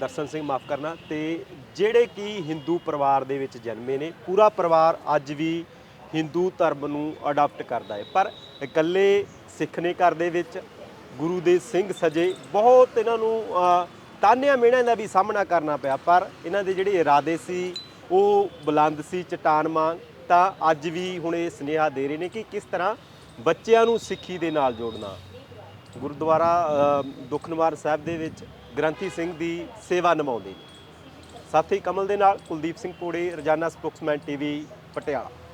ਦਰਸ਼ਨ ਸਿੰਘ ਮਾਫ ਕਰਨਾ। ਤੇ ਜਿਹੜੇ ਕਿ ਹਿੰਦੂ ਪਰਿਵਾਰ ਦੇ ਵਿੱਚ ਜਨਮੇ ਨੇ ਪੂਰਾ ਪਰਿਵਾਰ ਅੱਜ ਵੀ ਹਿੰਦੂ ਧਰਮ ਨੂੰ ਅਡਾਪਟ ਕਰਦਾ ਹੈ। ਪਰ ਇਕੱਲੇ ਸਿੱਖ ਨੇ ਘਰ ਦੇ ਵਿੱਚ ਗੁਰੂ ਦੇ ਸਿੰਘ ਸਜੇ ਬਹੁਤ ਇਹਨਾਂ ਨੂੰ ਤਾਨਿਆਂ ਮਿਹਣਿਆਂ ਦਾ ਵੀ ਸਾਹਮਣਾ ਕਰਨਾ ਪਿਆ। ਪਰ ਇਹਨਾਂ ਦੇ ਜਿਹੜੇ ਇਰਾਦੇ ਸੀ ਉਹ ਬੁਲੰਦ ਸੀ ਚਟਾਨ ਵਾਂਗ। ਤਾਂ ਅੱਜ ਵੀ ਹੁਣ ਇਹ ਸੁਨੇਹਾ ਦੇ ਰਹੇ ਨੇ ਕਿ ਕਿਸ ਤਰ੍ਹਾਂ ਬੱਚਿਆਂ ਨੂੰ ਸਿੱਖੀ ਦੇ ਨਾਲ ਜੋੜਨਾ। ਗੁਰਦੁਆਰਾ ਅ, ਦੁਖਨਿਵਾਰ ਸਾਹਿਬ ਦੇ ਵਿੱਚ ਗ੍ਰੰਥੀ ਸਿੰਘ ਦੀ ਸੇਵਾ ਨਿਭਾਉਂਦੇ ਨੇ। ਸਾਥੀ ਕਮਲ ਦੇ ਨਾਲ ਕੁਲਦੀਪ ਸਿੰਘ ਪੋੜੇ ਰੋਜ਼ਾਨਾ ਸਪੋਕਸਮੈਨ ਟੀਵੀ ਪਟਿਆਲਾ।